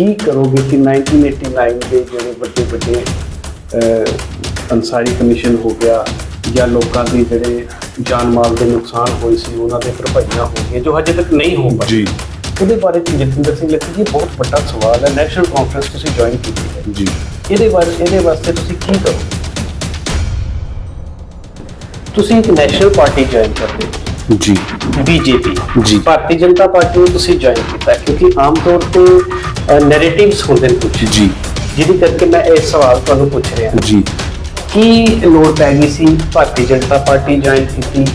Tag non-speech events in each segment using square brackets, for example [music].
ਕੀ ਕਰੋਗੇ ਕਿ 1989 ਦੇ ਜਿਹੜੇ ਵੱਡੇ ਵੱਡੇ ਅੰਸਾਰੀ ਕਮਿਸ਼ਨ ਹੋ ਗਿਆ ਜਾਂ ਲੋਕਾਂ ਦੇ ਜਿਹੜੇ ਜਾਨ ਮਾਲ ਦੇ ਨੁਕਸਾਨ ਹੋਏ ਸੀ ਉਹਨਾਂ ਦੇ ਭਰਪਾਈਆਂ ਹੋ ਗਈਆਂ ਜੋ ਹਜੇ ਤੱਕ ਨਹੀਂ ਹੋ ਪਾਈ ਜੀ। ਉਹਦੇ ਬਾਰੇ ਜਤਿੰਦਰ ਸਿੰਘ ਲੱਕੀ ਜੀ ਬਹੁਤ ਵੱਡਾ ਸਵਾਲ ਹੈ ਨੈਸ਼ਨਲ ਕਾਨਫਰੰਸ ਤੁਸੀਂ ਜੁਆਇਨ ਕੀਤੀ ਹੈ। ਜੀ। ਇਹਦੇ ਬਾਰੇ ਇਹਦੇ ਵਾਸਤੇ ਤੁਸੀਂ ਕੀ ਕਰੋ ਤੁਸੀਂ ਇੱਕ ਨੈਸ਼ਨਲ ਪਾਰਟੀ ਜੁਆਇਨ ਕਰਦੇ ਹੋ। ਜੀ। ਬੀਜੇਪੀ ਜੀ। ਭਾਰਤੀ ਜਨਤਾ ਪਾਰਟੀ ਨੂੰ ਤੁਸੀਂ ਜੁਆਇਨ ਕੀਤਾ ਕਿਉਂਕਿ ਆਮ ਤੌਰ ਤੇ ਨੈਰੇਟਿਵਸ ਹੁੰਦੇ ਨੇ ਕੁਝ ਜੀ। ਜਿਹਦੀ ਕਰਕੇ ਮੈਂ ਇਹ ਸਵਾਲ ਤੁਹਾਨੂੰ ਪੁੱਛ ਰਿਹਾ। ਜੀ। ਕੀ ਲੋੜ ਪੈ ਗਈ ਸੀ ਭਾਰਤੀ ਜਨਤਾ ਪਾਰਟੀ ਜੁਆਇਨ ਕੀਤੀ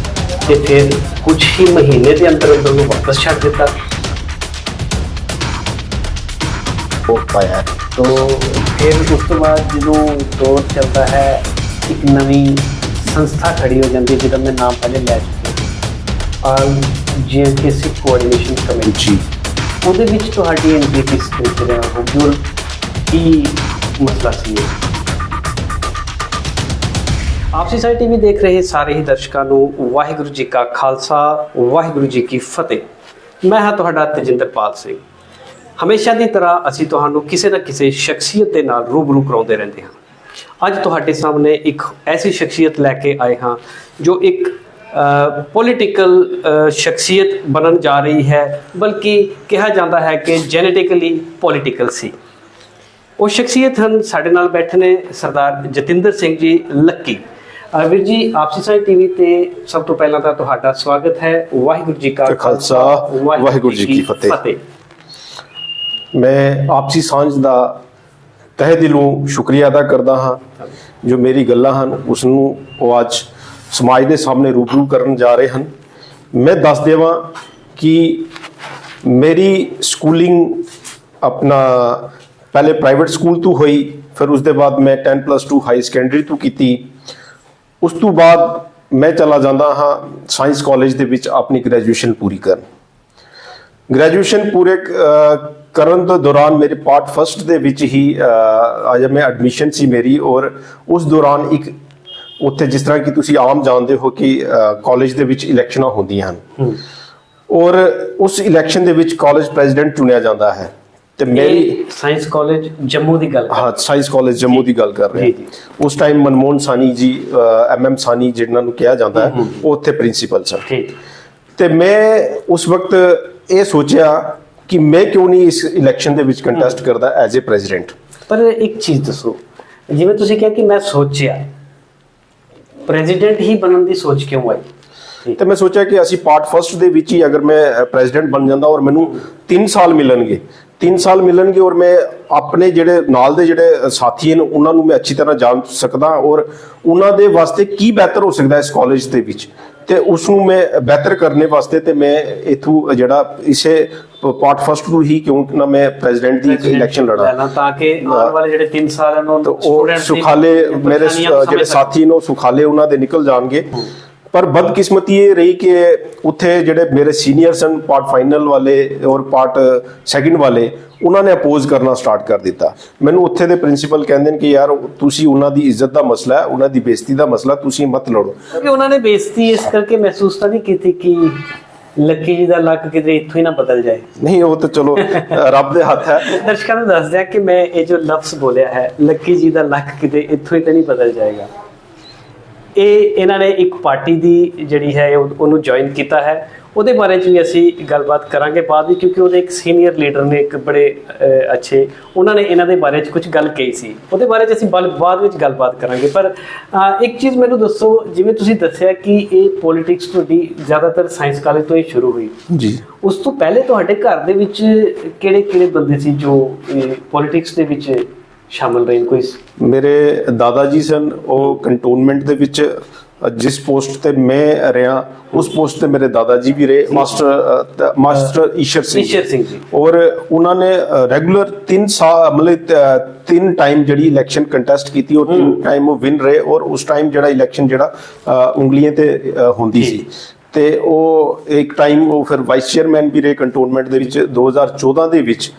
ਤੇ ਫਿਰ ਕੁਝ ਹੀ ਮਹੀਨੇ ਦੇ ਅੰਦਰ ਅੰਦਰ ਨੂੰ ਵਾਪਸ ਛੱਡ ਦਿੱਤਾ? ਹੋ ਪਾਇਆ। ਤੋ ਫਿਰ ਉਸ ਤੋਂ ਬਾਅਦ ਜਦੋਂ ਦੌਰ ਚੱਲਦਾ ਹੈ ਇੱਕ ਨਵੀਂ ਸੰਸਥਾ ਖੜੀ ਹੋ ਜਾਂਦੀ ਹੈ ਜਿਹਦਾ ਮੈਂ ਨਾਮ ਪਹਿਲੇ ਲੈ ਚੁੱਕਾ ਆਲ ਜੀਐਨਕੇ ਸਿੱਖ ਕੋਆਰਡੀਨੇਸ਼ਨ ਕਮੇਟੀ ਜੀ। ਉਹਦੇ ਵਿੱਚ ਤੁਹਾਡੀ ਤਰੀਕੇ ਨਾਲ ਹੋਊਗੀ ਔਰ ਕੀ ਮਸਲਾ ਸੀ ਆਪਸੀ ਸਾਈ ਟੀਵੀ ਦੇਖ ਰਹੇ ਸਾਰੇ ਹੀ ਦਰਸ਼ਕਾਂ ਨੂੰ ਵਾਹਿਗੁਰੂ ਜੀ ਕਾ ਖਾਲਸਾ ਵਾਹਿਗੁਰੂ ਜੀ ਕੀ ਫਤਿਹ। ਮੈਂ ਹਾਂ ਤੁਹਾਡਾ ਤੇਜਿੰਦਰਪਾਲ ਸਿੰਘ। ਹਮੇਸ਼ਾ ਦੀ ਤਰ੍ਹਾਂ ਅਸੀਂ ਤੁਹਾਨੂੰ ਕਿਸੇ ਨਾ ਕਿਸੇ ਸ਼ਖਸੀਅਤ ਦੇ ਨਾਲ ਰੂਬਰੂ ਕਰਾਉਂਦੇ ਰਹਿੰਦੇ ਹਾਂ। ਅੱਜ ਤੁਹਾਡੇ ਸਾਹਮਣੇ ਇੱਕ ਐਸੀ ਸ਼ਖਸੀਅਤ ਲੈ ਕੇ ਆਏ ਹਾਂ ਜੋ ਇੱਕ ਪੋਲੀਟੀਕਲ ਸ਼ਖਸੀਅਤ ਬਣਨ ਜਾ ਰਹੀ ਹੈ ਬਲਕਿ ਕਿਹਾ ਜਾਂਦਾ ਹੈ ਕਿ ਜੈਨੇਟਿਕਲੀ ਪੋਲੀਟੀਕਲ ਸੀ। ਉਹ ਸ਼ਖਸੀਅਤ ਹਨ ਸਾਡੇ ਨਾਲ ਬੈਠੇ ਨੇ ਸਰਦਾਰ ਜਤਿੰਦਰ ਸਿੰਘ ਜੀ ਲੱਕੀ। ਵੀਰ ਜੀ ਆਪਸੀ ਸਾਈ ਟੀਵੀ ਤੇ ਸਭ ਤੋਂ ਪਹਿਲਾਂ ਤਾਂ ਤੁਹਾਡਾ ਸਵਾਗਤ ਹੈ। ਵਾਹਿਗੁਰੂ ਜੀ ਕਾ ਖਾਲਸਾ, ਵਾਹਿਗੁਰੂ ਜੀ ਕੀ ਫਤਿਹ। ਮੈਂ ਆਪਸੀ ਸਾਂਝ ਦਾ ਤਹਿ ਦਿਲੋਂ ਸ਼ੁਕਰੀਆ ਅਦਾ ਕਰਦਾ ਹਾਂ। ਜੋ ਮੇਰੀ ਗੱਲਾਂ ਹਨ ਉਸ ਨੂੰ ਉਹ ਅੱਜ ਸਮਾਜ ਦੇ ਸਾਹਮਣੇ ਰੂਬਰੂ ਕਰਨ ਜਾ ਰਹੇ ਹਨ। ਮੈਂ ਦੱਸ ਦੇਵਾਂ ਕਿ ਮੇਰੀ ਸਕੂਲਿੰਗ ਆਪਣਾ ਪਹਿਲੇ ਪ੍ਰਾਈਵੇਟ ਸਕੂਲ ਤੋਂ ਹੋਈ ਫਿਰ ਉਸ ਦੇ ਬਾਅਦ ਮੈਂ 10+2 ਹਾਈ ਸੈਕੰਡਰੀ ਤੋਂ ਕੀਤੀ। ਉਸ ਤੋਂ ਬਾਅਦ ਮੈਂ ਚਲਾ ਜਾਂਦਾ ਹਾਂ ਸਾਇੰਸ ਕਾਲਜ ਦੇ ਵਿੱਚ ਆਪਣੀ ਗ੍ਰੈਜੂਏਸ਼ਨ ਪੂਰੀ ਕਰਨ। ਗ੍ਰੈਜੂਏਸ਼ਨ ਪੂਰੇ ਕਰਨ ਦੇ ਦੌਰਾਨ ਮੇਰੇ ਪਾਰਟ ਫਸਟ ਦੇ ਵਿੱਚ ਹੀ ਅਹ, ਅਜੇ ਮੈਂ ਐਡਮਿਸ਼ਨ ਸੀ ਮੇਰੀ ਔਰ ਉਸ ਦੌਰਾਨ ਇੱਕ ਉੱਥੇ ਜਿਸ ਤਰ੍ਹਾਂ ਕਿ ਤੁਸੀਂ ਆਮ ਜਾਣਦੇ ਹੋ ਕਿ ਕਾਲਜ ਦੇ ਵਿੱਚ ਇਲੈਕਸ਼ਨਾਂ ਹੁੰਦੀਆਂ ਹਨ। ਔਰ ਉਸ ਇਲੈਕਸ਼ਨ ਦੇ ਵਿੱਚ ਕਾਲਜ ਪ੍ਰੈਜ਼ੀਡੈਂਟ ਚੁਣਿਆ ਜਾਂਦਾ ਹੈ। ਤੇ ਮੇਰੀ ਸਾਇੰਸ ਕਾਲਜ ਜੰਮੂ ਦੀ ਗੱਲ ਹਾਂ ਸਾਇੰਸ ਕਾਲਜ ਜੰਮੂ ਦੀ ਗੱਲ ਕਰ ਰਹੇ ਹਾਂ। ਉਸ ਟਾਈਮ ਮਨਮੋਹਨ ਸਾਨੀ ਜੀ ਐਮਐਮ ਸਾਨੀ ਜਿਹਨਾਂ ਨੂੰ ਕਿਹਾ ਜਾਂਦਾ ਹੈ ਉਹ ਉੱਥੇ ਪ੍ਰਿੰਸੀਪਲ ਸਨ। ਠੀਕ। ਤੇ ਮੈਂ ਉਸ ਵਕਤ ਇਹ ਸੋਚਿਆ ਕਿ ਮੈਂ ਕਿਉਂ ਨਹੀਂ ਇਸ ਇਲੈਕਸ਼ਨ ਦੇ ਵਿੱਚ ਕੰਟੈਸਟ ਕਰਦਾ ਐਜ਼ ਅ ਪ੍ਰੈਜ਼ੀਡੈਂਟ ਪਰ ਇੱਕ ਚੀਜ਼ ਦੱਸੋ। ਜਿਵੇਂ ਤੁਸੀਂ ਕਿਹਾ ਕਿ ਮੈਂ ਸੋਚਿਆ ਪ੍ਰੈਜ਼ੀਡੈਂਟ ਹੀ ਬਣਨ ਦੀ ਸੋਚ ਕਿਉਂ ਆਈ? ਤੇ ਮੈਂ ਸੋਚਿਆ ਕਿ ਅਸੀਂ ਪਾਰਟ ਫਸਟ ਦੇ ਵਿੱਚ ਹੀ ਅਗਰ ਮੈਂ ਪ੍ਰੈਜ਼ੀਡੈਂਟ ਬਣ ਜਾਂਦਾ ਔਰ ਮੈਨੂੰ 3 ਸਾਲ ਮਿਲਣਗੇ। 3 ਸਾਲ ਮਿਲਣਗੇ ਔਰ ਮੈਂ ਆਪਣੇ ਜਿਹੜੇ ਨਾਲ ਦੇ ਜਿਹੜੇ ਸਾਥੀ ਹਨ ਉਹਨਾਂ ਨੂੰ ਮੈਂ ਅੱਛੀ ਤਰ੍ਹਾਂ ਜਾਣ ਸਕਦਾ ਔਰ ਉਹਨਾਂ ਦੇ ਵਾਸਤੇ ਕੀ ਬਿਹਤਰ ਹੋ ਸਕਦਾ ਇਸ ਕਾਲਜ ਦੇ ਵਿੱਚ? ਤੇ ਉਸ ਨੂੰ ਮੈਂ ਬਿਹਤਰ ਕਰਨੇ ਵਾਸਤੇ ਤੇ ਮੈਂ ਇਥੋਂ ਜਿਹੜਾ ਇਸੇ ਪਾਰਟ ਫਸਟ ਤੋਂ ਹੀ ਕਿਉਂ ਨਾ ਮੈਂ ਪ੍ਰੈਜ਼ੀਡੈਂਟ ਦੀ ਇਲੈਕਸ਼ਨ ਲੜਾਂ ਤਾਂ ਕਿ ਆਉਣ ਵਾਲੇ ਜਿਹੜੇ 3 ਸਾਲ ਹਨ ਉਹ ਸੁਖਾਲੇ ਮੇਰੇ ਜਿਹੜੇ ਸਾਥੀ ਨੇ ਸੁਖਾਲੇ ਉਹਨਾਂ ਦੇ ਨਿਕਲ ਜਾਣਗੇ। ਪਰ ਬਦਕਿਸਮਤੀ ਇਹ ਰਹੀ ਕਿ ਉੱਥੇ ਜਿਹੜੇ ਮੇਰੇ ਸੀਨੀਅਰ ਸਨ ਪਾਰਟ ਫਾਈਨਲ ਵਾਲੇ ਔਰ ਪਾਰਟ ਸੈਕਿੰਡ ਵਾਲੇ ਉਹਨਾਂ ਨੇ ਅਪੋਜ਼ ਕਰਨਾ ਸਟਾਰਟ ਕਰ ਦਿੱਤਾ। ਮੈਨੂੰ ਉੱਥੇ ਦੇ ਪ੍ਰਿੰਸੀਪਲ ਕਹਿੰਦੇ ਨੇ ਕਿ ਯਾਰ ਤੁਸੀਂ ਉਹਨਾਂ ਦੀ ਇੱਜ਼ਤ ਦਾ ਮਸਲਾ ਹੈ ਉਹਨਾਂ ਦੀ ਬੇਇੱਜ਼ਤੀ ਦਾ ਮਸਲਾ ਤੁਸੀਂ ਮਤ ਲੜੋ। ਕਿਉਂਕਿ ਉਹਨਾਂ ਨੇ ਬੇਇੱਜ਼ਤੀ ਇਸ ਕਰਕੇ ਮਹਿਸੂਸ ਤਾਂ ਨਹੀਂ ਕੀਤੀ ਕਿ ਲੱਕੀ ਜੀ ਦਾ ਲੱਕ ਕਿਤੇ ਇੱਥੋਂ ਹੀ ਨਾ ਬਦਲ ਜਾਏ। ਨਹੀਂ ਉਹ ਤਾਂ ਚਲੋ ਰੱਬ ਦੇ ਹੱਥ ਹੈ। ਦਰਸ਼ਕਾਂ ਨੂੰ ਦੱਸ ਦਿਆਂ ਕਿ ਮੈਂ ਇਹ ਜੋ ਲਫ਼ਜ਼ ਬੋਲਿਆ ਹੈ ਲੱਕੀ ਜੀ ਦਾ ਲੱਕ ਕਿਤੇ ਇੱਥੋਂ ਹੀ ਤਾਂ ਨਹੀਂ ਬਦਲ ਜਾਏਗਾ। ਇਹ ਇਹਨਾਂ ਨੇ ਇੱਕ ਪਾਰਟੀ ਦੀ ਜਿਹੜੀ ਹੈ ਉਹ- ਉਹਨੂੰ ਜੁਆਇਨ ਕੀਤਾ ਹੈ। ਉਹਦੇ ਬਾਰੇ 'ਚ ਵੀ ਅਸੀਂ ਗੱਲਬਾਤ ਕਰਾਂਗੇ ਬਾਅਦ ਵਿੱਚ ਕਿਉਂਕਿ ਉਹਦੇ ਇੱਕ ਸੀਨੀਅਰ ਲੀਡਰ ਨੇ ਇੱਕ ਬੜੇ ਅੱਛੇ ਉਹਨਾਂ ਨੇ ਇਹਨਾਂ ਦੇ ਬਾਰੇ 'ਚ ਕੁਝ ਗੱਲ ਕਹੀ ਸੀ। ਉਹਦੇ ਬਾਰੇ 'ਚ ਅਸੀਂ ਬਾਅਦ ਵਿੱਚ ਗੱਲਬਾਤ ਕਰਾਂਗੇ। ਪਰ ਇੱਕ ਚੀਜ਼ ਮੈਨੂੰ ਦੱਸੋ ਜਿਵੇਂ ਤੁਸੀਂ ਦੱਸਿਆ ਕਿ ਇਹ ਪੋਲਿਟਿਕਸ ਤੁਹਾਡੀ ਜ਼ਿਆਦਾਤਰ ਸਾਇੰਸ ਕਾਲਜ ਤੋਂ ਹੀ ਸ਼ੁਰੂ ਹੋਈ। ਜੀ। ਉਸ ਤੋਂ ਪਹਿਲੇ ਤੁਹਾਡੇ ਘਰ ਦੇ ਵਿੱਚ ਕਿਹੜੇ ਕਿਹੜੇ ਬੰਦੇ ਸੀ ਜੋ ਪੋਲਿਟਿਕਸ ਦੇ ਵਿੱਚ ਸ਼ਾਮਲ ਰਹੇ ਕੋਈ? ਮੇਰੇ ਦਾਦਾ ਜੀ ਸਨ ਉਹ ਕੰਟੋਨਮੈਂਟ ਦੇ ਵਿੱਚ ਜਿਸ ਪੋਸਟ ਤੇ ਮੈਂ ਰਿਹਾ ਉਸ ਪੋਸਟ ਤੇ ਮੇਰੇ ਦਾਦਾ ਜੀ ਵੀ ਰਹੇ ਮਾਸਟਰ ਮਾਸਟਰ ਈਸ਼ਰ ਸਿੰਘ ਈਸ਼ਰ ਸਿੰਘ ਜੀ। ਔਰ ਉਹਨਾਂ ਨੇ ਰੈਗੂਲਰ 3 ਸਾਲ ਮਤਲਬ ਤਿੰਨ ਟਾਈਮ ਜਿਹੜੀ ਇਲੈਕਸ਼ਨ ਕੰਟੈਸਟ ਕੀਤੀ ਉਹ ਤਿੰਨ ਟਾਈਮ ਉਹ ਵਿਨ ਰਹੇ ਔਰ ਉਸ ਟਾਈਮ ਜਿਹੜਾ ਇਲੈਕਸ਼ਨ ਜਿਹੜਾ ਉਂਗਲੀਆਂ ਤੇ ਹੁੰਦੀ ਸੀ। ਤੇ ਉਹ ਇੱਕ ਟਾਈਮ ਉਹ ਫਿਰ ਵਾਈਸ ਚੇਅਰਮੈਨ ਵੀ ਰਹੇ ਕੰਟੋਨਮੈਂਟ ਦੇ ਵਿੱਚ 2014 ਦੇ ਵਿੱਚ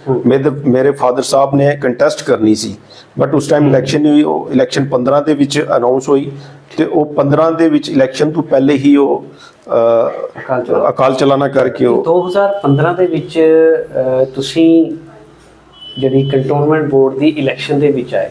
ਮੇਰੇ ਫਾਦਰ ਸਾਹਿਬ ਨੇ ਕੰਟੈਸਟ ਕਰਨੀ ਸੀ ਬਟ ਉਸ ਟਾਈਮ ਇਲੈਕਸ਼ਨ ਨਹੀਂ ਹੋਈ ਉਹ ਇਲੈਕਸ਼ਨ 15 ਦੇ ਵਿੱਚ ਅਨਾਉਂਸ ਹੋਈ ਤੇ ਉਹ 15 ਦੇ ਵਿੱਚ ਇਲੈਕਸ਼ਨ ਤੋਂ ਪਹਿਲੇ ਹੀ ਉਹ ਅਕਾਲ ਚਲਾਣਾ। ਕਰਕੇ ਉਹ 2015 ਦੇ ਵਿੱਚ ਤੁਸੀਂ ਜਿਹੜੀ ਕੰਟੋਨਮੈਂਟ ਬੋਰਡ ਦੀ ਇਲੈਕਸ਼ਨ ਦੇ ਵਿੱਚ ਆਏ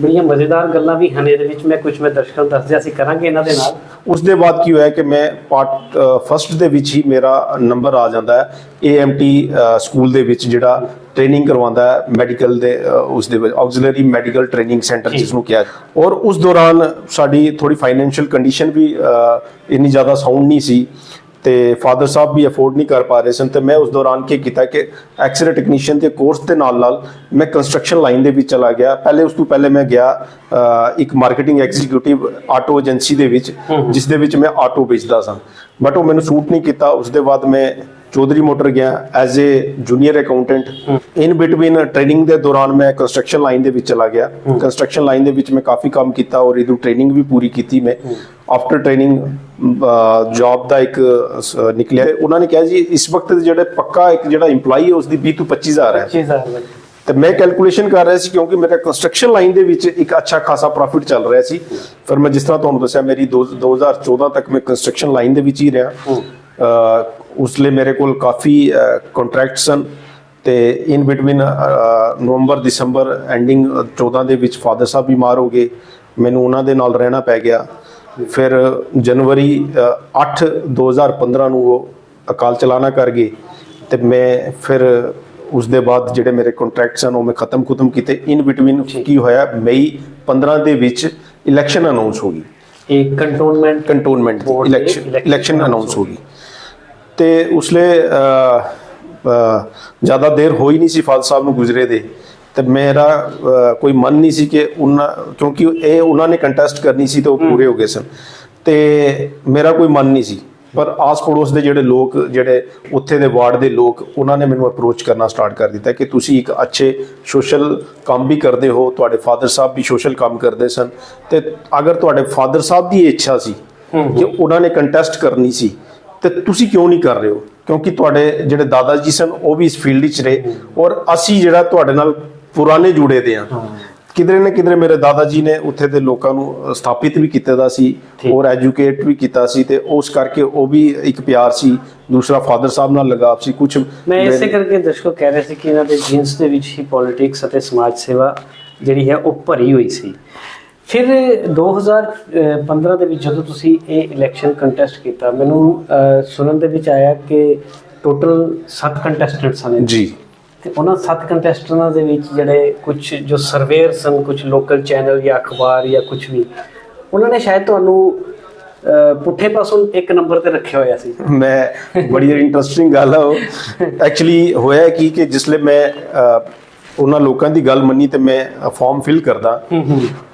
ਬੜੀਆਂ ਮਜ਼ੇਦਾਰ ਗੱਲਾਂ ਵੀ ਹਨ ਇਹਦੇ ਵਿੱਚ ਮੈਂ ਕੁਝ ਮੈਂ ਦਰਸ਼ਕਾਂ ਨੂੰ ਦੱਸਦਿਆਂ ਅਸੀਂ ਕਰਾਂਗੇ ਇਹਨਾਂ ਦੇ ਨਾਲ। ਉਸ ਦੇ ਬਾਅਦ ਕੀ ਹੋਇਆ ਕਿ ਮੈਂ ਪਾਰਟ ਫਸਟ ਦੇ ਵਿੱਚ ਹੀ ਮੇਰਾ ਨੰਬਰ ਆ ਜਾਂਦਾ ਹੈ। ਏਐਮਟੀ ਸਕੂਲ ਦੇ ਵਿੱਚ ਜਿਹੜਾ ਟ੍ਰੇਨਿੰਗ ਕਰਵਾਉਂਦਾ ਹੈ ਮੈਡੀਕਲ ਦੇ ਉਸ ਦੇ ਵਿੱਚ ਆਕਸੀਲਰੀ ਮੈਡੀਕਲ ਟ੍ਰੇਨਿੰਗ ਸੈਂਟਰ। ਜਿਸ ਨੂੰ ਕਿਹਾ ਔਰ ਉਸ ਦੌਰਾਨ ਸਾਡੀ ਥੋੜੀ ਫਾਈਨੈਂਸ਼ੀਅਲ ਕੰਡੀਸ਼ਨ ਵੀ ਇੰਨੀ ਜ਼ਿਆਦਾ ਸਾਊਂਡ ਨਹੀਂ ਸੀ। ਤੇ ਫਾਦਰ ਸਾਹਿਬ ਵੀ ਅਫੋਰਡ ਨਹੀਂ ਕਰ ਪਾ ਰਹੇ ਸਨ ਤੇ ਮੈਂ ਉਸ ਦੌਰਾਨ ਕੀ ਕੀਤਾ ਕਿ ਐਕਸਰੇ ਟੈਕਨੀਸ਼ੀਅਨ ਦੇ ਕੋਰਸ ਦੇ ਨਾਲ ਨਾਲ ਮੈਂ ਕੰਸਟਰਕਸ਼ਨ ਲਾਈਨ ਦੇ ਵਿੱਚ ਚਲਾ ਗਿਆ। ਪਹਿਲੇ ਉਸ ਤੋਂ ਪਹਿਲੇ ਮੈਂ ਗਿਆ ਇੱਕ ਮਾਰਕੀਟਿੰਗ ਐਗਜ਼ੀਕਿਊਟਿਵ ਆਟੋ ਏਜੰਸੀ ਦੇ ਵਿੱਚ ਜਿਸ ਦੇ ਵਿੱਚ ਮੈਂ ਆਟੋ ਵੇਚਦਾ ਸਾਂ। ਬਟ ਉਹ ਮੈਨੂੰ ਸੂਟ ਨਹੀਂ ਕੀਤਾ। ਉਸ ਦੇ ਬਾਅਦ ਮੈਂ ਚੌਧਰੀ ਮੋਟਰ ਗਿਆ as uh junior accountant in between training ਦੇ ਦੌਰਾਨ ਮੈਂ ਕੰਸਟਰਕਸ਼ਨ ਲਾਈਨ ਦੇ ਵਿੱਚ ਚਲਾ ਗਿਆ। ਕੰਸਟਰਕਸ਼ਨ ਲਾਈਨ ਦੇ ਵਿੱਚ ਮੈਂ ਕਾਫੀ ਕੰਮ ਕੀਤਾ ਔਰ ਇਹਦੀ ਟ੍ਰੇਨਿੰਗ ਵੀ ਪੂਰੀ ਕੀਤੀ ਮੈਂ। ਆਫਟਰ ਟ੍ਰੇਨਿੰਗ ਜੌਬ ਦਾ ਇੱਕ ਨਿਕਲਿਆ। ਉਹਨਾਂ ਨੇ ਕਿਹਾ ਜੀ ਇਸ ਵਕਤ ਜਿਹੜੇ ਪੱਕਾ ਇੱਕ ਜਿਹੜਾ EMPLOYE ਹੈ ਉਸ ਦੀ 20 ਤੋਂ 25000 ਹੈ। 25000 ਵਿੱਚ ਤੇ ਮੈਂ ਕੈਲਕੂਲੇਸ਼ਨ ਕਰ ਰਿਹਾ ਸੀ ਕਿਉਂਕਿ ਮੇਰਾ ਕੰਸਟਰਕਸ਼ਨ ਲਾਈਨ ਦੇ ਵਿੱਚ ਇੱਕ ਅੱਛਾ ਖਾਸਾ ਪ੍ਰੋਫਿਟ ਚੱਲ ਰਿਹਾ ਸੀ। ਫਿਰ ਮੈਂ ਜਿਸ ਤਰ੍ਹਾਂ ਤੁਹਾਨੂੰ ਦੱਸਿਆ ਮੇਰੀ ਦੋ- 2014 ਤੱਕ ਮੈਂ ਕੰਸਟਰਕਸ਼ਨ ਲਾਈਨ ਦੇ ਵਿੱਚ ਹੀ ਰਿਹਾ। ਉਸ ਲਈ ਮੇਰੇ ਕੋਲ ਕਾਫੀ ਕੰਟਰੈਕਟ ਸਨ ਤੇ in between November December ending 14 ਦੇ ਵਿੱਚ ਫਾਦਰ ਸਾਹਿਬ ਬਿਮਾਰ ਹੋ ਗਏ ਮੈਨੂੰ ਉਹਨਾਂ ਦੇ ਨਾਲ ਰਹਿਣਾ ਪੈ ਗਿਆ। ਫਿਰ ਜਨਵਰੀ ਅ, 8 2015 ਨੂੰ ਉਹ ਅਕਾਲ ਚਲਾਣਾ ਕਰ ਗਏ ਤੇ ਮੈਂ ਫਿਰ ਉਸ ਦੇ ਬਾਅਦ ਜਿਹੜੇ ਮੇਰੇ ਕੰਟਰੈਕਟ ਸਨ ਉਹ ਮੈਂ ਖਤਮ ਖਤਮ ਕੀਤੇ। ਇਨ ਬਿਟਵੀਨ ਕੀ ਹੋਇਆ ਮਈ 15 ਦੇ ਵਿੱਚ ਇਲੈਕਸ਼ਨ ਅਨਾਉਂਸ ਹੋ ਗਈ। ਇਹ cantonment cantonment election election announce ਹੋ ਗਈ। ਤੇ ਉਸਲੇ ਜ਼ਿਆਦਾ ਦੇਰ ਹੋਈ ਨਹੀਂ ਸੀ ਫਾਦਰ ਸਾਹਿਬ ਨੂੰ ਗੁਜ਼ਰੇ ਦੇ। ਤੇ ਮੇਰਾ ਕੋਈ ਮਨ ਨਹੀਂ ਸੀ ਕਿ ਉਹਨਾਂ ਕਿਉਂਕਿ ਇਹ ਉਹਨਾਂ ਨੇ ਕੰਟੈਸਟ ਕਰਨੀ ਸੀ ਤੇ ਉਹ ਪੂਰੇ ਹੋ ਗਏ ਸਨ। ਤੇ ਮੇਰਾ ਕੋਈ ਮਨ ਨਹੀਂ ਸੀ। ਪਰ ਆਸ ਪੜੋਸ ਦੇ ਜਿਹੜੇ ਲੋਕ ਜਿਹੜੇ ਉੱਥੇ ਦੇ ਵਾਰਡ ਦੇ ਲੋਕ ਉਹਨਾਂ ਨੇ ਮੈਨੂੰ ਅਪਰੋਚ ਕਰਨਾ ਸਟਾਰਟ ਕਰ ਦਿੱਤਾ ਕਿ ਤੁਸੀਂ ਇੱਕ ਅੱਛੇ ਸੋਸ਼ਲ ਕੰਮ ਵੀ ਕਰਦੇ ਹੋ ਤੁਹਾਡੇ ਫਾਦਰ ਸਾਹਿਬ ਵੀ ਸੋਸ਼ਲ ਕੰਮ ਕਰਦੇ ਸਨ। ਤੇ ਅਗਰ ਤੁਹਾਡੇ ਫਾਦਰ ਸਾਹਿਬ ਦੀ ਇੱਛਾ ਸੀ ਕਿ ਉਹਨਾਂ ਨੇ ਕੰਟੈਸਟ ਕਰਨੀ ਸੀ ਤੇ ਤੁਸੀਂ ਕਿਉਂ ਨਹੀਂ ਕਰ ਰਹੇ ਹੋ? ਕਿਉਂਕਿ ਤੁਹਾਡੇ ਜਿਹੜੇ ਦਾਦਾ ਜੀ ਸਨ ਉਹ ਵੀ ਇਸ ਫੀਲਡ ਵਿੱਚ ਰਹੇ ਔਰ ਅਸੀਂ ਜਿਹੜਾ ਤੁਹਾਡੇ ਨਾਲ ਪੁਰਾਣੇ ਜੁੜੇ ਦੇ ਆ ਕਿਧਰੇ ਨਾ ਕਿਧਰੇ ਮੇਰੇ ਦਾਦਾ ਜੀ ਨੇ ਉੱਥੇ ਦੇ ਲੋਕਾਂ ਨੂੰ ਸਥਾਪਿਤ ਵੀ ਕੀਤਾ ਦਾ ਸੀ। ਔਰ ਐਜੂਕੇਟ ਵੀ ਕੀਤਾ ਸੀ ਤੇ ਉਸ ਕਰਕੇ ਉਹ ਵੀ ਇੱਕ ਪਿਆਰ ਸੀ ਦੂਸਰਾ ਫਾਦਰ ਸਾਹਿਬ ਨਾਲ ਲਗਾਵ ਸੀ ਕੁਝ ਮੈਂ ਇਸੇ ਕਰਕੇ ਦਰਸ਼ਕੋ ਕਹਿ ਰਿਹਾ ਸੀ ਕਿ ਇਹਨਾਂ ਦੇ ਜੀਨਸ ਦੇ ਵਿੱਚ ਹੀ ਪੋਲਿਟਿਕਸ ਅਤੇ ਸਮਾਜ ਸੇਵਾ ਜਿਹੜੀ ਹੈ ਉਹ ਭਰੀ ਹੋਈ ਸੀ। ਫਿਰ 2015 ਦੇ ਵਿੱਚ ਜਦੋਂ ਤੁਸੀਂ ਇਹ ਇਲੈਕਸ਼ਨ ਕੰਟੈਸਟ ਕੀਤਾ ਮੈਨੂੰ ਸੁਣਨ ਦੇ ਵਿੱਚ ਆਇਆ ਕਿ ਟੋਟਲ 7 ਕੰਟੈਸਟੈਂਟਸ ਹਨ ਜੀ। ਤੇ ਉਹਨਾਂ 7 ਕੰਟੈਸਟੈਂਟਾਂ ਦੇ ਵਿੱਚ ਜਿਹੜੇ ਕੁਝ ਜੋ ਸਰਵੇਅਰ ਸਨ ਕੁਝ ਲੋਕਲ ਚੈਨਲ ਜਾਂ ਅਖਬਾਰ ਜਾਂ ਕੁਝ ਵੀ ਉਹਨਾਂ ਨੇ ਸ਼ਾਇਦ ਤੁਹਾਨੂੰ ਪੁੱਠੇ ਪਾਸੋਂ ਇੱਕ ਨੰਬਰ ਤੇ ਰੱਖਿਆ ਹੋਇਆ ਸੀ। ਮੈਂ ਬੜੀ ਇੰਟਰਸਟਿੰਗ ਗੱਲ ਹੈ ਉਹ। ਐਕਚੁਅਲੀ ਹੋਇਆ ਕੀ ਕਿ ਜਿਸਲੇ ਮੈਂ ਉਹਨਾਂ ਲੋਕਾਂ ਦੀ ਗੱਲ ਮੰਨੀ ਤੇ ਮੈਂ ਫਾਰਮ ਫਿਲ ਕਰਦਾ।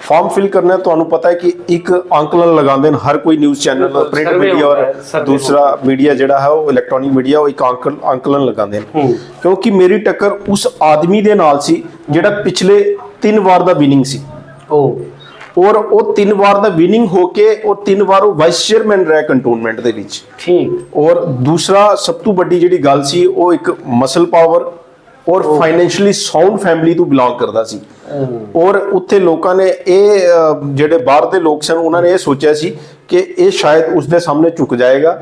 ਫਾਰਮ ਫਿਲ ਕਰਨਾ ਤੁਹਾਨੂੰ ਪਤਾ ਹੈ ਕਿ ਇੱਕ ਅੰਕਲਨ ਲਗਾਉਂਦੇ ਨੇ ਹਰ ਕੋਈ ਨਿਊਜ਼ ਚੈਨਲ ਪ੍ਰਿੰਟ ਮੀਡੀਆ ਔਰ ਦੂਸਰਾ ਮੀਡੀਆ ਜਿਹੜਾ ਹੈ ਉਹ ਇਲੈਕਟ੍ਰੋਨਿਕ ਮੀਡੀਆ ਉਹ ਇੱਕ ਅੰਕਲ ਅੰਕਲਨ ਲਗਾਉਂਦੇ ਨੇ। ਕਿਉਂਕਿ ਮੇਰੀ ਟੱਕਰ ਉਸ ਆਦਮੀ ਦੇ ਨਾਲ ਸੀ ਜਿਹੜਾ ਪਿਛਲੇ ਤਿੰਨ ਵਾਰ ਦਾ ਵਿਨਿੰਗ ਸੀ। ਉਹ ਔਰ ਉਹ ਤਿੰਨ ਵਾਰ ਦਾ ਵਿਨਿੰਗ ਹੋ ਕੇ ਉਹ ਤਿੰਨ ਵਾਰ ਉਹ ਵਾਈਸ ਚੇਅਰਮੈਨ ਰਿਹਾ ਕੰਟੋਨਮੈਂਟ ਦੇ ਵਿੱਚ। ਠੀਕ। ਔਰ ਦੂਸਰਾ ਸਭ ਤੋਂ ਵੱਡੀ ਜਿਹੜੀ ਗੱਲ ਸੀ ਉਹ ਇੱਕ ਮਸਲ ਪਾਵਰ ਔਰ ਫਾਈਨੈਂਸ਼ੀਅਲੀ ਸਾਊਂਡ ਫੈਮਿਲੀ ਤੋਂ ਬਿਲੋਂਗ ਕਰਦਾ ਸੀ। ਔਰ ਉੱਥੇ ਲੋਕਾਂ ਨੇ ਇਹ ਜਿਹੜੇ ਬਾਹਰ ਦੇ ਲੋਕ ਸਨ ਉਹਨਾਂ ਨੇ ਇਹ ਸੋਚਿਆ ਸੀ ਕਿ ਇਹ ਸ਼ਾਇਦ ਉਸ ਦੇ ਸਾਹਮਣੇ ਝੁਕ ਜਾਏਗਾ।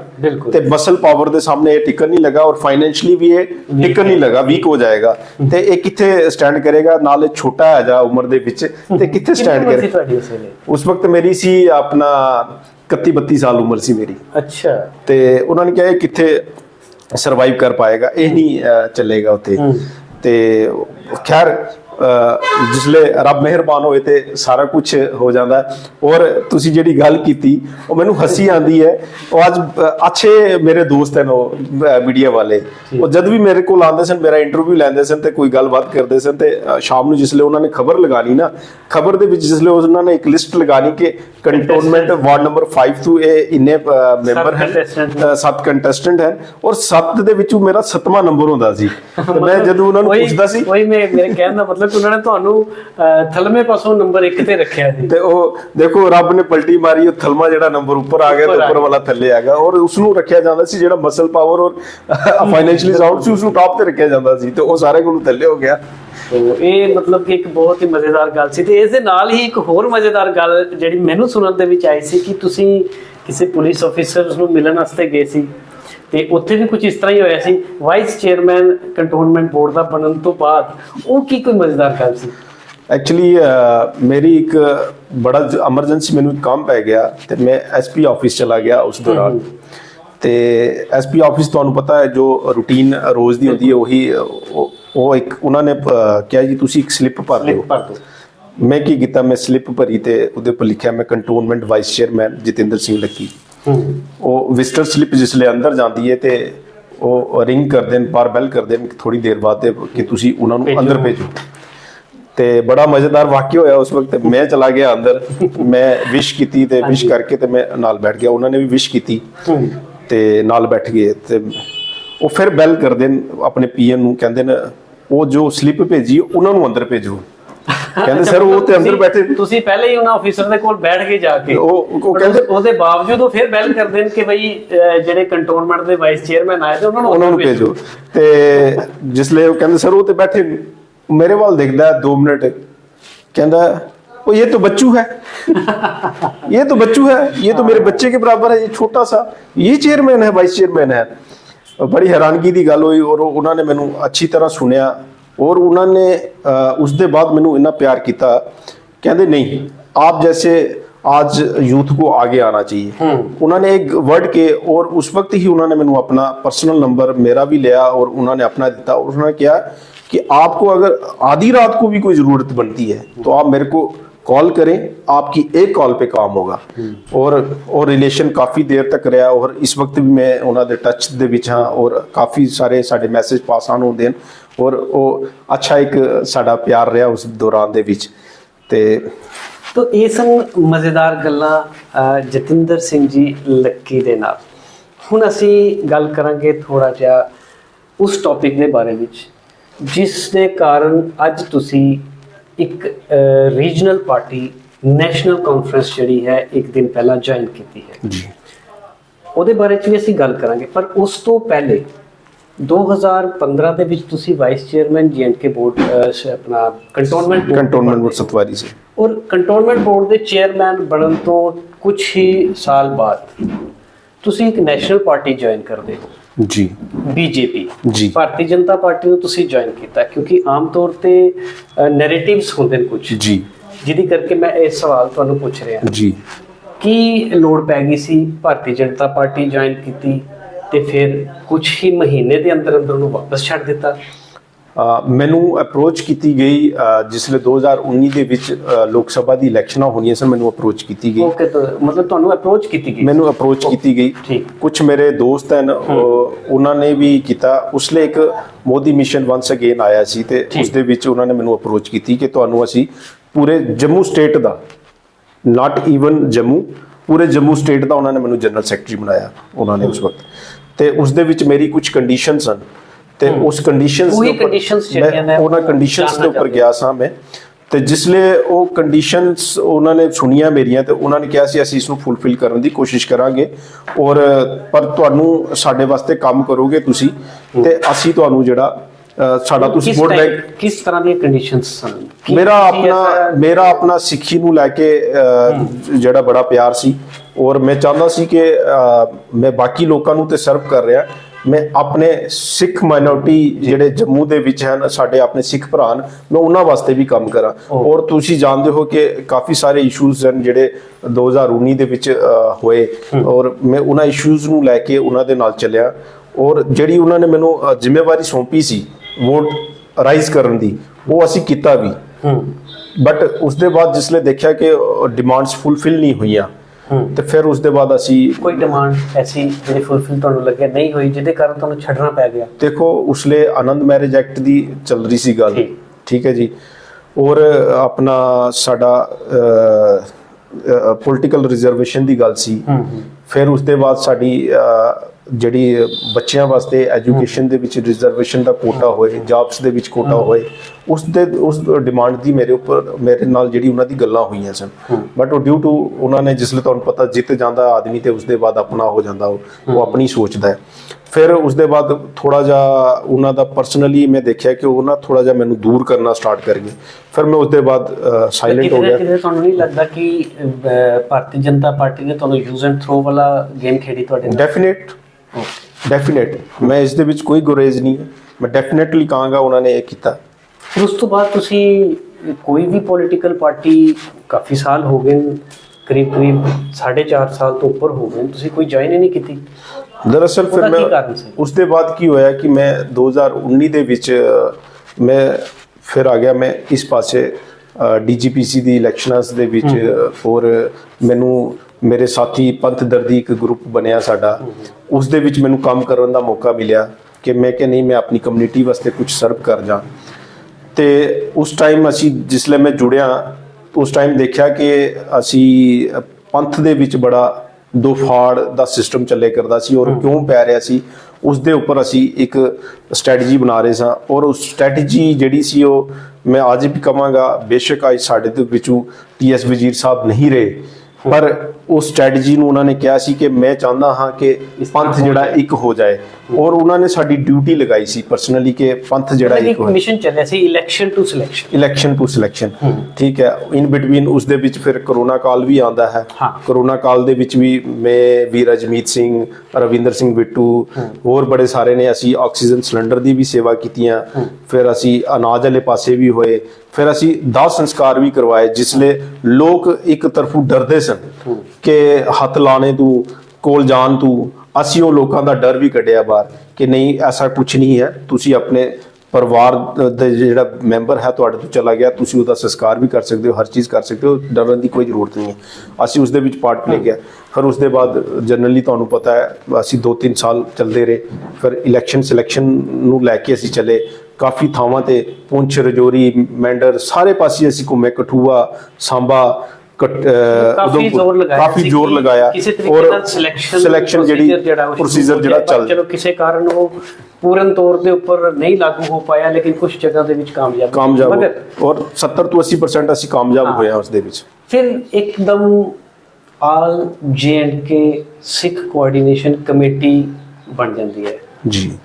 ਤੇ ਮਸਲ ਪਾਵਰ ਦੇ ਸਾਹਮਣੇ ਇਹ ਟਿਕਣ ਨਹੀਂ ਲਗਾ ਔਰ ਫਾਈਨੈਂਸ਼ੀਅਲੀ ਵੀ ਇਹ ਟਿਕਣ ਨਹੀਂ ਲਗਾ ਵੀਕ ਹੋ ਜਾਏਗਾ। ਤੇ ਇਹ ਕਿੱਥੇ ਸਟੈਂਡ ਕਰੇਗਾ? ਨਾਲ ਇਹ ਛੋਟਾ ਹੈ ਜਾ ਉਮਰ ਦੇ ਵਿੱਚ ਤੇ ਕਿੱਥੇ ਸਟੈਂਡ ਕਰੇ? ਉਸ ਵਕਤ ਮੇਰੀ ਸੀ ਆਪਣਾ 31 32 ਸਾਲ ਉਮਰ ਸੀ ਮੇਰੀ। ਅੱਛਾ। ਤੇ ਉਹਨਾਂ ਨੇ ਕਿਹਾ ਇਹ ਕਿੱਥੇ ਸਰਵਾਈਵ ਕਰ ਪਾਏਗਾ ਇਹ ਨਹੀਂ ਚੱਲੇਗਾ ਉੱਥੇ। ਤੇ ਖੈਰ ਜਿਸਲੇ ਰੱਬ ਮਿਹਰਬਾਨ ਹੋਏ ਤੇ ਸਾਰਾ ਕੁਝ ਹੋ ਜਾਂਦਾ। ਔਰ ਤੁਸੀਂ ਜਿਹੜੀ ਗੱਲ ਕੀਤੀ ਉਹ ਮੈਨੂੰ ਹੱਸੀ ਆਂਦੀ ਹੈ। ਉਹ ਅੱਜ ਅੱਛੇ ਮੇਰੇ ਦੋਸਤ ਹਨ ਉਹ ਮੀਡੀਆ ਵਾਲੇ। ਉਹ ਜਦ ਵੀ ਮੇਰੇ ਕੋਲ ਆਉਂਦੇ ਸਨ ਮੇਰਾ ਇੰਟਰਵਿਊ ਲੈਂਦੇ ਸਨ ਤੇ ਕੋਈ ਗੱਲਬਾਤ ਕਰਦੇ ਸਨ ਤੇ ਸ਼ਾਮ ਨੂੰ ਜਿਸਲੇ ਉਹਨਾਂ ਨੇ ਖਬਰ ਲਗਾਣੀ ਨਾ ਖਬਰ ਦੇ ਵਿੱਚ ਜਿਸਲੇ ਉਹਨਾਂ ਨੇ ਇੱਕ ਲਿਸਟ ਲਗਾਣੀ ਕਿ ਕੰਟੋਨਮੈਂਟ ਵਾਰਡ ਨੰਬਰ 5 ਤੋਂ ਇਹ ਇੰਨੇ ਮੈਂਬਰ ਹਨ ਸੱਤ ਕੰਟੈਸਟੈਂਟ ਹਨ। ਔਰ ਸੱਤ ਦੇ ਵਿੱਚੋਂ ਮੇਰਾ ਸੱਤਵਾਂ ਨੰਬਰ ਹੁੰਦਾ ਸੀ। [laughs] ਤੇ ਮੈਂ ਜਦੋਂ ਉਹਨਾਂ ਨੂੰ ਪੁੱਛਦਾ ਸੀ ਉਹੀ ਮੇਰੇ ਕਹਿਣ ਦਾ ਮਤਲਬ ਕਿ ਉਹਨਾਂ ਨੇ ਤੁਹਾਨੂੰ ਥਲਮੇ ਪਾਸੋਂ ਨੰਬਰ 1 ਤੇ ਰੱਖਿਆ ਸੀ। ਤੇ ਉਹ ਦੇਖੋ ਰੱਬ ਨੇ ਪਲਟੀ ਮਾਰੀ ਉਹ ਥਲਮਾ ਜਿਹੜਾ ਨੰਬਰ ਉੱਪਰ ਆ ਗਿਆ ਤੇ ਉੱਪਰ। ਵਾਲਾ ਥੱਲੇ ਆ ਗਿਆ। ਔਰ ਉਸ ਨੂੰ ਰੱਖਿਆ ਜਾਂਦਾ ਸੀ ਜਿਹੜਾ ਮਸਲ ਪਾਵਰ ਔਰ ਫਾਈਨੈਂਸ਼ੀਅਲੀ ਸਾਊਂਡ ਸੀ ਉਸ ਨੂੰ ਟਾਪ ਤੇ ਰੱਖਿਆ ਜਾਂਦਾ ਸੀ ਤੇ ਉਹ ਸਾਰੇ ਕੋਲ ਥੱਲੇ ਹੋ ਗਿਆ। ਤੋ ਇਹ ਮਤਲਬ ਕਿ ਇੱਕ ਬਹੁਤ ਹੀ ਮਜ਼ੇਦਾਰ ਗੱਲ ਸੀ ਤੇ ਇਸ ਦੇ ਨਾਲ ਹੀ ਇੱਕ ਹੋਰ ਮਜ਼ੇਦਾਰ ਗੱਲ ਜਿਹੜੀ ਮੈਨੂੰ ਸੁਣਨ ਦੇ ਵਿੱਚ ਆਈ ਸੀ ਕਿ ਤੁਸੀਂ ਕਿਸੇ ਪੁਲਿਸ ਅਫੀਸਰ ਨੂੰ ਮਿਲਣ ਵਾਸਤੇ ਗਏ ਸੀ। ਤੇ ਉੱਥੇ ਵੀ ਕੁਝ ਇਸ ਤਰ੍ਹਾਂ ਹੀ ਹੋਇਆ ਸੀ। ਵਾਈਸ ਚੇਅਰਮੈਨ ਕੰਟੋਨਮੈਂਟ ਬੋਰਡ ਦਾ ਬਣਨ ਤੋਂ ਬਾਅਦ ਉਹ ਕੀ ਕੋਈ ਮਜ਼ੇਦਾਰ ਗੱਲ ਸੀ? ਐਕਚੁਅਲੀ ਮੇਰੀ ਇੱਕ ਬੜਾ ਐਮਰਜੈਂਸੀ ਮੈਨੂੰ ਕੰਮ ਪੈ ਗਿਆ ਤੇ ਮੈਂ ਐਸਪੀ ਆਫਿਸ ਚਲਾ ਗਿਆ ਉਸ ਦੌਰਾਨ। ਤੇ ਐਸਪੀ ਆਫਿਸ ਤੁਹਾਨੂੰ ਪਤਾ ਹੈ ਜੋ ਰੂਟੀਨ ਰੋਜ਼ ਦੀ ਹੁੰਦੀ ਹੈ ਉਹੀ ਉਹ- ਇੱਕ ਉਹਨਾਂ ਨੇ ਕਿਹਾ ਜੀ ਤੁਸੀਂ ਇੱਕ ਸਲਿੱਪ ਭਰ ਦੋ ਮੈਂ ਕੀ ਕੀਤਾ ਮੈਂ ਸਲਿੱਪ ਭਰੀ ਤੇ ਉਹਦੇ ਉੱਪਰ ਲਿਖਿਆ ਮੈਂ cantonment vice chairman Jatinder Singh Lucky. ਉਹ ਵਿਜ਼ਟਰ ਸਲਿੱਪ ਜਿਸਲੇ ਅੰਦਰ ਜਾਂਦੀ ਹੈ ਤੇ ਉਹ ਰਿੰਗ ਕਰਦੇ ਨੇ ਬੈਲ ਕਰਦੇ ਨੇ ਥੋੜੀ ਦੇਰ ਬਾਅਦ ਤੇ ਕਿ ਤੁਸੀਂ ਉਹਨਾਂ ਨੂੰ ਅੰਦਰ ਭੇਜੋ। ਤੇ ਬੜਾ ਮਜ਼ੇਦਾਰ ਵਾਕਿਆ ਹੋਇਆ ਉਸ ਵਕਤ। ਮੈਂ ਚਲਾ ਗਿਆ ਅੰਦਰ ਮੈਂ ਵਿਸ਼ ਕੀਤੀ ਤੇ ਵਿਸ਼ ਕਰਕੇ ਤੇ ਮੈਂ ਨਾਲ ਬੈਠ ਗਿਆ। ਉਹਨਾਂ ਨੇ ਵੀ ਵਿਸ਼ ਕੀਤੀ ਤੇ ਨਾਲ ਬੈਠ ਗਏ ਤੇ ਉਹ ਫਿਰ ਬੈਲ ਕਰਦੇ ਨੇ ਆਪਣੇ ਪੀਐਨ ਨੂੰ ਕਹਿੰਦੇ ਨੇ ਉਹ ਜੋ ਸਲਿੱਪ ਭੇਜੀ ਉਹਨਾਂ ਨੂੰ ਅੰਦਰ ਭੇਜੋ। [laughs] ਕਹਿੰਦੇ ਸਰ ਉਹ ਤੇ ਅੰਦਰ ਤੁਸੀਂ- ਬੈਠੇ ਨੇ। ਤੁਸੀਂ ਪਹਿਲੇ ਹੀ ਉਹਨਾਂ ਅਫੀਸਰ ਦੇ ਕੋਲ ਬੈਠ ਕੇ ਜਾ ਕੇ ਉਹ- ਉਹ ਪਰ ਕਹਿੰਦੇ- ਉਹਦੇ ਬਾਵਜੂਦ ਉਹ ਫਿਰ ਬੈਲ ਕਰਦੇ ਨੇ ਕਿ ਬਈ ਅਹ, ਜਿਹੜੇ ਕੰਟੋਨਮੈਂਟ ਦੇ ਵਾਈਸ ਚੇਅਰਮੈਨ ਆਏ ਤੇ ਉਹਨਾਂ ਨੂੰ ਉਹਨਾਂ ਨੂੰ ਭੇਜੋ ਤੇ ਜਿਸਲੇ ਉਹ ਕਹਿੰਦੇ ਸਰ ਉਹ ਤੇ ਬੈਠੇ ਨੇ। ਮੇਰੇ ਵੱਲ ਦੇਖਦਾ 2 ਮਿੰਟ ਕਹਿੰਦਾ ਉਹ ਇਹ ਤਾਂ ਬੱਚੂ ਹੈ ये तो बच्चू है ये तो मेरे बच्चे के बराबर है ये छोटा सा ये चेयरमैन है वाइस चेयरमैन है ਬੜੀ ਹੈਰਾਨਗੀ ਦੀ ਗੱਲ ਹੋਈ ਔਰ ਉਹ- ਉਹਨਾਂ ਨੇ ਮੈਨੂੰ ਅੱਛੀ ਤਰ੍ਹਾਂ ਸੁਣਿਆ ਔਰ ਉਹਨਾਂ ਨੇ ਅ, ਉਸ ਦੇ ਬਾਅਦ ਮੈਨੂੰ ਇੰਨਾ ਪਿਆਰ ਕੀਤਾ ਕਹਿੰਦੇ नहीं आप जैसे आज यूथ को आगे आना चाहिए उन्होंने एक वर्ड के और उस वक्त ही उन्होंने मैंने अपना पर्सनल नंबर मेरा भी लिया और उन्होंने अपना दिता और उन्होंने किया कि आपको अगर आधी रात को भी कोई ज़रूरत बनती है तो आप मेरे को कॉल करें आपकी एक कॉल पे काम होगा ਔਰ ਔਰ ਰਿਲੇਸ਼ਨ ਕਾਫੀ ਦੇਰ ਤੱਕ ਰਿਹਾ ਔਰ ਇਸ ਵਕਤ ਵੀ ਮੈਂ ਉਹਨਾਂ ਦੇ ਟੱਚ ਦੇ ਵਿੱਚ ਹਾਂ ਔਰ ਕਾਫੀ ਸਾਰੇ ਸਾਡੇ ਮੈਸੇਜ ਪਾਸ ਆਨ ਹੁੰਦੇ ਹਨ ਔਰ ਉਹ ਅੱਛਾ ਇੱਕ ਸਾਡਾ ਪਿਆਰ ਰਿਹਾ ਉਸ ਦੌਰਾਨ ਦੇ ਵਿੱਚ। ਤੇ ਤੋ ਇਹ ਸਨ ਮਜ਼ੇਦਾਰ ਗੱਲਾਂ ਜਤਿੰਦਰ ਸਿੰਘ ਜੀ ਲੱਕੀ ਦੇ ਨਾਲ। ਹੁਣ ਅਸੀਂ ਗੱਲ ਕਰਾਂਗੇ ਥੋੜਾ ਜਿਹਾ ਉਸ ਟੌਪਿਕ ਦੇ ਬਾਰੇ ਵਿੱਚ ਜਿਸ ਦੇ ਕਾਰਨ ਅੱਜ ਤੁਸੀਂ ਇੱਕ ਰੀਜਨਲ ਪਾਰਟੀ ਨੈਸ਼ਨਲ ਕਾਨਫਰੰਸ ਜਿਹੜੀ ਹੈ ਇੱਕ ਦਿਨ ਪਹਿਲਾਂ ਜੁਆਇਨ ਕੀਤੀ ਹੈ। ਜੀ। ਉਹਦੇ ਬਾਰੇ ਚ ਵੀ ਅਸੀਂ ਗੱਲ ਕਰਾਂਗੇ ਪਰ ਉਸ ਤੋਂ ਪਹਿਲੇ 2015 ਦੇ ਵਿੱਚ ਤੁਸੀਂ ਵਾਈਸ ਚੇਅਰਮੈਨ ਜੀਐਨਕੇ ਬੋਰਡ ਆਪਣਾ cantonment board cantonment board Satwari ਸੇ ਔਰ ਕੰਟੋਨਮੈਂਟ ਬੋਰਡ ਦੇ ਚੇਅਰਮੈਨ ਬਣਨ ਤੋਂ ਕੁਝ ਹੀ ਸਾਲ ਬਾਅਦ ਤੁਸੀਂ ਇੱਕ ਨੈਸ਼ਨਲ ਪਾਰਟੀ ਜੁਆਇਨ ਕਰਦੇ ਹੋ। ਜੀ। ਬੀਜੇਪੀ ਜੀ। ਭਾਰਤੀ ਜਨਤਾ ਪਾਰਟੀ ਨੂੰ ਤੁਸੀਂ ਜੁਆਇਨ ਕੀਤਾ ਕਿਉਂਕਿ ਆਮ ਤੌਰ ਤੇ ਨੈਰੇਟਿਵਸ ਹੁੰਦੇ ਨੇ ਕੁਝ ਜੀ। ਜਿਹਦੀ ਕਰਕੇ ਮੈਂ ਇਹ ਸਵਾਲ ਤੁਹਾਨੂੰ ਪੁੱਛ ਰਿਹਾ। ਜੀ। ਕੀ ਲੋੜ ਪੈ ਗਈ ਸੀ ਭਾਰਤੀ ਜਨਤਾ ਪਾਰਟੀ ਜੁਆਇਨ ਕੀਤੀ? ਤੇ ਫਿਰ ਕੁਝ ਹੀ ਮਹੀਨੇ ਦੇ ਅੰਦਰ ਅੰਦਰ ਉਹਨੂੰ ਵਾਪਸ ਛੱਡ ਦਿੱਤਾ। ਮੈਨੂੰ ਅਪਰੋਚ ਕੀਤੀ ਗਈ ਜਿਸਲੇ 2019 ਦੇ ਵਿੱਚ ਲੋਕ ਸਭਾ ਦੀ ਇਲੈਕਸ਼ਨਾਂ ਹੋਣੀਆਂ ਸਨ ਮੈਨੂੰ ਅਪਰੋਚ ਕੀਤੀ ਗਈ। ਓਕੇ ਤਾਂ ਮਤਲਬ ਤੁਹਾਨੂੰ ਅਪਰੋਚ ਕੀਤੀ ਗਈ? ਮੈਨੂੰ ਅਪਰੋਚ ਕੀਤੀ ਗਈ। ਕੁਝ ਮੇਰੇ ਦੋਸਤ ਹਨ ਉਹ- ਉਹਨਾਂ ਨੇ ਵੀ ਕੀਤਾ। ਉਸਲੇ ਇੱਕ ਮੋਦੀ ਮਿਸ਼ਨ ਵਾਂਸ ਅਗੇਨ ਆਇਆ ਸੀ ਤੇ। ਉਸ ਦੇ ਵਿੱਚ ਉਹਨਾਂ ਨੇ ਮੈਨੂੰ ਅਪਰੋਚ ਕੀਤੀ ਕਿ ਤੁਹਾਨੂੰ ਅਸੀਂ ਪੂਰੇ ਜੰਮੂ ਸਟੇਟ ਦਾ ਨਾਟ ਈਵਨ ਜੰਮੂ ਪੂਰੇ ਜੰਮੂ ਸਟੇਟ ਦਾ ਉਹਨਾਂ ਨੇ ਮੈਨੂੰ ਜਨਰਲ ਸੈਕਟਰੀ ਬਣਾਇਆ ਉਹਨਾਂ ਨੇ ਉਸ ਵਕਤ। ਤੇ ਉਸ ਦੇ ਵਿੱਚ ਮੇਰੀ ਕੁਝ ਕੰਡੀਸ਼ਨਸ ਹਨ। ਤੇ ਉਸ ਕੰਡੀਸ਼ਨਸ conditions ਜਿਹੜੀਆਂ ਨੇ ਉਹਨਾਂ ਕੰਡੀਸ਼ਨਸ ਦੇ ਉੱਪਰ ਗਿਆ ਸਾਂ ਮੈਂ। ਤੇ ਜਿਸਲੇ ਉਹ ਕੰਡੀਸ਼ਨਸ ਉਹਨਾਂ ਨੇ ਸੁਣੀਆਂ ਮੇਰੀਆਂ ਤੇ ਉਹਨਾਂ ਨੇ ਕਿਹਾ ਸੀ ਅਸੀਂ ਇਸ ਨੂੰ ਫੁੱਲਫਿਲ ਕਰਨ ਦੀ ਕੋਸ਼ਿਸ਼ ਕਰਾਂਗੇ। ਔਰ ਪਰ ਤੁਹਾਨੂੰ ਸਾਡੇ ਵਾਸਤੇ ਕੰਮ ਕਰੋਗੇ ਤੁਸੀਂ ਤੇ ਅਸੀਂ ਤੁਹਾਨੂੰ ਜਿਹੜਾ ਸਾਡਾ ਤੁਸੀਂ ਵੋਟ ਬੈਂਕ ਕਿਸ ਤਰ੍ਹਾਂ ਦੀਆਂ ਕੰਡੀਸ਼ਨਸ ਸਨ ਮੇਰਾ ਆਪਣਾ ਮੇਰਾ ਆਪਣਾ ਸਿੱਖੀ ਨੂੰ ਲੈ ਕੇ ਜਿਹੜਾ ਬੜਾ ਪਿਆਰ ਸੀ। ਔਰ ਮੈਂ ਚਾਹੁੰਦਾ ਸੀ ਕਿ ਮੈਂ ਬਾਕੀ ਲੋਕਾਂ ਨੂੰ ਤੇ ਸਰਵ ਕਰ ਰਿਹਾ। ਮੈਂ ਆਪਣੇ ਸਿੱਖ ਮਾਈਨੋਰਟੀ ਜਿਹੜੇ ਜੰਮੂ ਦੇ ਵਿੱਚ ਹਨ ਸਾਡੇ ਆਪਣੇ ਸਿੱਖ ਭਰਾ ਹਨ ਮੈਂ ਉਹਨਾਂ ਵਾਸਤੇ ਵੀ ਕੰਮ ਕਰਾਂ। ਔਰ ਤੁਸੀਂ ਜਾਣਦੇ ਹੋ ਕਿ ਕਾਫੀ ਸਾਰੇ ਇਸ਼ੂਜ਼ ਹਨ ਜਿਹੜੇ 2019 ਦੇ ਵਿੱਚ ਹੋਏ। ਔਰ ਮੈਂ ਉਹਨਾਂ ਇਸ਼ੂਜ਼ ਨੂੰ ਲੈ ਕੇ ਉਹਨਾਂ ਦੇ ਨਾਲ ਚੱਲਿਆ। ਔਰ ਜਿਹੜੀ ਉਹਨਾਂ ਨੇ ਮੈਨੂੰ ਜ਼ਿੰਮੇਵਾਰੀ ਸੌਂਪੀ ਸੀ ਵੋਟ ਰਾਈਜ਼ ਕਰਨ ਦੀ ਉਹ ਅਸੀਂ ਕੀਤਾ ਵੀ। ਬਟ ਉਸ ਦੇ ਬਾਅਦ ਜਿਸਲੇ ਦੇਖਿਆ ਕਿ ਡਿਮਾਂਡਸ ਫੁੱਲਫਿਲ ਨਹੀਂ ਹੋਈਆਂ। ਤੇ ਫਿਰ ਉਸ ਦੇ ਬਾਅਦ ਅਸੀਂ ਕੋਈ ਡਿਮਾਂਡ ਐਸੀ ਜਿਹੜੀ ਫੁੱਲਫਿਲ ਤੁਹਾਨੂੰ ਲੱਗਿਆ ਨਹੀਂ ਹੋਈ ਜਿਹਦੇ ਕਾਰਨ ਤੁਹਾਨੂੰ ਛੱਡਣਾ ਪੈ ਗਿਆ? ਦੇਖੋ ਉਸਲੇ ਆਨੰਦ ਮੈਰਿਜ ਐਕਟ ਦੀ ਚੱਲ ਰਹੀ ਸੀ ਗੱਲ। ਠੀਕ। ਹੈ ਜੀ। ਔਰ ਆਪਣਾ ਸਾਡਾ ਪੋਲਿਟੀਕਲ ਰਿਜ਼ਰਵੇਸ਼ਨ ਦੀ ਗੱਲ ਸੀ। ਫਿਰ ਉਸ ਦੇ ਬਾਅਦ ਸਾਡੀ ਜਿਹੜੀ ਬੱਚਿਆਂ ਵਾਸਤੇ ਐਜੂਕੇਸ਼ਨ ਦੇ ਵਿੱਚ ਰਿਜ਼ਰਵੇਸ਼ਨ ਦਾ ਕੋਟਾ ਹੋਏ ਜੌਬਸ ਦੇ ਵਿੱਚ ਕੋਟਾ ਹੋਏ ਉਸ ਦੇ ਉਸ ਡਿਮਾਂਡ ਦੀ ਮੇਰੇ ਉੱਪਰ ਮੇਰੇ ਨਾਲ ਜਿਹੜੀ ਉਹਨਾਂ ਦੀ ਗੱਲਾਂ ਹੋਈਆਂ ਸਨ। ਬਟ ਉਹ ਡਿਊ ਟੂ ਉਹਨਾਂ ਨੇ ਜਿਸਲੇ ਤੁਹਾਨੂੰ ਪਤਾ ਜਿੱਤ ਜਾਂਦਾ ਆਦਮੀ ਤੇ ਉਸ ਦੇ ਬਾਅਦ ਆਪਣਾ ਹੋ ਜਾਂਦਾ ਉਹ ਉਹ ਆਪਣੀ ਸੋਚਦਾ ਹੈ। ਫਿਰ ਉਸ ਦੇ ਬਾਅਦ ਥੋੜਾ ਜਿਹਾ ਉਹਨਾਂ ਦਾ ਪਰਸਨਲੀ ਮੈਂ ਦੇਖਿਆ ਕਿ ਉਹ ਨਾ ਥੋੜਾ ਜਿਹਾ ਮੈਨੂੰ ਦੂਰ ਕਰਨਾ ਸਟਾਰਟ ਕਰ ਗਏ ਫਿਰ ਮੈਂ ਉਸ ਦੇ ਬਾਅਦ ਸਾਇਲੈਂਟ ਹੋ ਗਿਆ। ਕਿਤੇ ਤੁਹਾਨੂੰ ਨਹੀਂ ਲੱਗਦਾ ਕਿ ਭਾਰਤੀ ਜਨਤਾ ਪਾਰਟੀ ਨੇ ਤੁਹਾਨੂੰ ਯੂਜ਼ ਐਂਡ ਥਰੋ ਵਾਲਾ ਗੇਮ ਖੇਡੀ ਤੁਹਾਡੇ ਨਾਲ? ਡੈਫੀਨੇਟ ਡੈਫੀਨੇਟ ਮੈਂ ਇਸ ਦੇ ਵਿੱਚ ਕੋਈ ਗੁਰੇਜ਼ ਨਹੀਂ ਹੈ। ਮੈਂ ਡੈਫੀਨੇਟਲੀ ਕਹਾਂਗਾ ਉਹਨਾਂ ਨੇ ਇਹ ਕੀਤਾ। ਫਿਰ ਉਸ ਤੋਂ ਬਾਅਦ ਤੁਸੀਂ ਕੋਈ ਵੀ ਪੋਲੀਟੀਕਲ ਪਾਰਟੀ ਕਾਫੀ ਸਾਲ ਹੋ ਗਏ ਕਰੀਬ ਕਰੀਬ 4.5 ਸਾਲ ਤੋਂ ਉੱਪਰ ਹੋ ਗਏ ਤੁਸੀਂ ਕੋਈ ਜੁਆਇਨ ਹੀ ਨਹੀਂ ਕੀਤੀ? ਦਰਅਸਲ ਫਿਰ ਮੈਂ? ਉਸ ਦੇ ਬਾਅਦ ਕੀ ਹੋਇਆ ਕਿ ਮੈਂ 2019 ਦੇ ਵਿੱਚ ਮੈਂ ਫਿਰ ਆ ਗਿਆ। ਮੈਂ ਇਸ ਪਾਸੇ ਡੀਜੀਪੀਸੀ ਦੀ ਇਲੈਕਸ਼ਨਸ ਦੇ ਵਿੱਚ ਔਰ ਮੈਨੂੰ ਮੇਰੇ ਸਾਥੀ ਪੰਥ ਦਰਦੀ ਇੱਕ ਗਰੁੱਪ ਬਣਿਆ ਸਾਡਾ। ਉਸ ਦੇ ਵਿੱਚ ਮੈਨੂੰ ਕੰਮ ਕਰਨ ਦਾ ਮੌਕਾ ਮਿਲਿਆ ਕਿ ਮੈਂ ਕਿ ਨਹੀਂ ਮੈਂ ਆਪਣੀ ਕਮਿਊਨਿਟੀ ਵਾਸਤੇ ਕੁਝ ਸਰਵ ਕਰ ਜਾ। ਤੇ ਉਸ ਟਾਈਮ ਅਸੀਂ ਜਿਸਲੇ ਮੈਂ ਜੁੜਿਆ ਉਸ ਟਾਈਮ ਦੇਖਿਆ ਕਿ ਅਸੀਂ ਪੰਥ ਦੇ ਵਿੱਚ ਬੜਾ ਦੋ ਫਾੜ ਦਾ ਸਿਸਟਮ ਚੱਲੇ ਕਰਦਾ ਸੀ ਔਰ ਕਿਉਂ ਪੈ ਰਿਹਾ ਸੀ ਉਸ ਦੇ ਉੱਪਰ ਅਸੀਂ ਇੱਕ ਸਟ੍ਰੈਟਜੀ ਬਣਾ ਰਹੇ ਸਾਂ ਔਰ ਉਸ ਸਟ੍ਰੈਟਜੀ ਜਿਹੜੀ ਸੀ ਉਹ ਮੈਂ ਅੱਜ ਵੀ ਕਵਾਂਗਾ ਬੇਸ਼ੱਕ ਅੱਜ ਸਾਡੇ ਦੇ ਵਿੱਚੋਂ ਟੀਐਸ ਵਜ਼ੀਰ ਸਾਹਿਬ ਨਹੀਂ ਰਹੇ ਪਰ ਉਸ ਸਟ੍ਰੈਟਜੀ ਨੂੰ ਉਹਨਾਂ ਨੇ ਕਿਹਾ ਸੀ ਕਿ ਮੈਂ ਚਾਹੁੰਦਾ ਹਾਂ ਕਿ ਪੰਥ ਜਿਹੜਾ ਇੱਕ ਹੋ ਜਾਏ। ਔਰ ਉਹਨਾਂ ਨੇ ਸਾਡੀ ਡਿਊਟੀ ਲਗਾਈ ਸੀ ਪਰਸਨਲੀ ਕਿ ਪੰਥ ਜਿਹੜਾ ਇੱਕ ਇੱਕ ਹੋਏ ਮਿਸ਼ਨ ਚੱਲਿਆ ਸੀ election to selection election to selection ਠੀਕ ਹੈ। ਇਨ ਬਿਟਵੀਨ ਉਸ ਦੇ ਵਿੱਚ ਫਿਰ ਕਰੋਨਾ ਕਾਲ ਵੀ ਆਉਂਦਾ ਹੈ। ਹਾਂ। ਕਰੋਨਾ ਕਾਲ ਦੇ ਵਿੱਚ ਵੀ ਮੈਂ ਵੀਰ ਅਜਮੀਤ ਸਿੰਘ ਰਵਿੰਦਰ ਸਿੰਘ ਬਿੱਟੂ ਹੋਰ ਬੜੇ ਸਾਰੇ ਨੇ ਅਸੀਂ ਆਕਸੀਜਨ ਸਿਲੰਡਰ ਦੀ ਵੀ ਸੇਵਾ ਕੀਤੀਆਂ ਫਿਰ ਅਸੀਂ ਅਨਾਜ ਵਾਲੇ ਪਾਸੇ ਵੀ ਹੋਏ। ਫਿਰ ਅਸੀਂ ਦਾਹ ਸੰਸਕਾਰ ਵੀ ਕਰਵਾਏ ਜਿਸਲੇ ਲੋਕ ਇੱਕ ਤਰਫੋਂ ਡਰਦੇ ਸਨ। ਕਿ ਹੱਥ ਲਾਣੇ ਤੂੰ, ਕੋਲ ਜਾਣ ਤੂੰ, ਅਸੀਂ ਉਹ ਲੋਕਾਂ ਦਾ ਡਰ ਵੀ ਕੱਢਿਆ ਬਾਹਰ ਕਿ ਨਹੀਂ, ਐਸਾ ਕੁਝ ਨਹੀਂ ਹੈ। ਤੁਸੀਂ ਆਪਣੇ ਪਰਿਵਾਰ ਦਾ ਜਿਹੜਾ ਮੈਂਬਰ ਹੈ ਤੁਹਾਡੇ ਤੋਂ ਚਲਾ ਗਿਆ, ਤੁਸੀਂ ਉਹਦਾ ਸੰਸਕਾਰ ਵੀ ਕਰ ਸਕਦੇ ਹੋ, ਹਰ ਚੀਜ਼ ਕਰ ਸਕਦੇ ਹੋ, ਡਰਨ ਦੀ ਕੋਈ ਜ਼ਰੂਰਤ ਨਹੀਂ ਹੈ। ਅਸੀਂ ਉਸ ਦੇ ਵਿੱਚ ਪਾਰਟ ਲੈ ਗਿਆ। ਫਿਰ ਉਸ ਦੇ ਬਾਅਦ ਜਨਰਲੀ ਤੁਹਾਨੂੰ ਪਤਾ ਹੈ, ਅਸੀਂ 2-3 ਸਾਲ ਚੱਲਦੇ ਰਹੇ। ਫਿਰ ਇਲੈਕਸ਼ਨ ਸਿਲੈਕਸ਼ਨ ਨੂੰ ਲੈ ਕੇ ਅਸੀਂ ਚੱਲੇ। ਕਾਫੀ ਥਾਵਾਂ ਤੇ ਪੁੰਛ, ਰਜੋਰੀ, ਮੈਂਡਰ, ਸਾਰੇ ਪਾਸੇ ਅਸੀਂ ਘੁੰਮੇ, ਕਠੂਆ, ਸਾਂਬਾ ਕਾਫੀ ਜ਼ੋਰ ਲਗਾਇਆ ਕਾਫੀ ਜ਼ੋਰ ਲਗਾਇਆ ਕਿਸੇ ਤਰੀਕੇ ਨਾਲ ਸਿਲੈਕਸ਼ਨ ਸਿਲੈਕਸ਼ਨ ਜਿਹੜੀ ਪ੍ਰੋਸੀਜਰ ਜਿਹੜਾ ਚੱਲ ਚਲੋ ਕਿਸੇ ਕਾਰਨ ਉਹ ਪੂਰਨ ਤੌਰ ਦੇ ਉੱਪਰ ਨਹੀਂ ਲਾਗੂ ਹੋ ਪਾਇਆ ਲੇਕਿਨ ਕੁਝ ਜਗ੍ਹਾ ਦੇ ਵਿੱਚ ਕਾਮਯਾਬ ਕਾਮਯਾਬ ਔਰ 70 ਤੋਂ 80% ਅਸੀਂ ਕਾਮਯਾਬ ਹਾਂ। ਹੋਏ ਹਾਂ ਉਸ ਦੇ ਵਿੱਚ। ਫਿਰ ਇੱਕਦਮ ਆਲ ਕੇ ਸਿੱਖ ਕੋਆਰਡੀਨੇਸ਼ਨ ਕਮੇਟੀ ਬਣ ਜਾਂਦੀ ਹੈ। ਜੀ।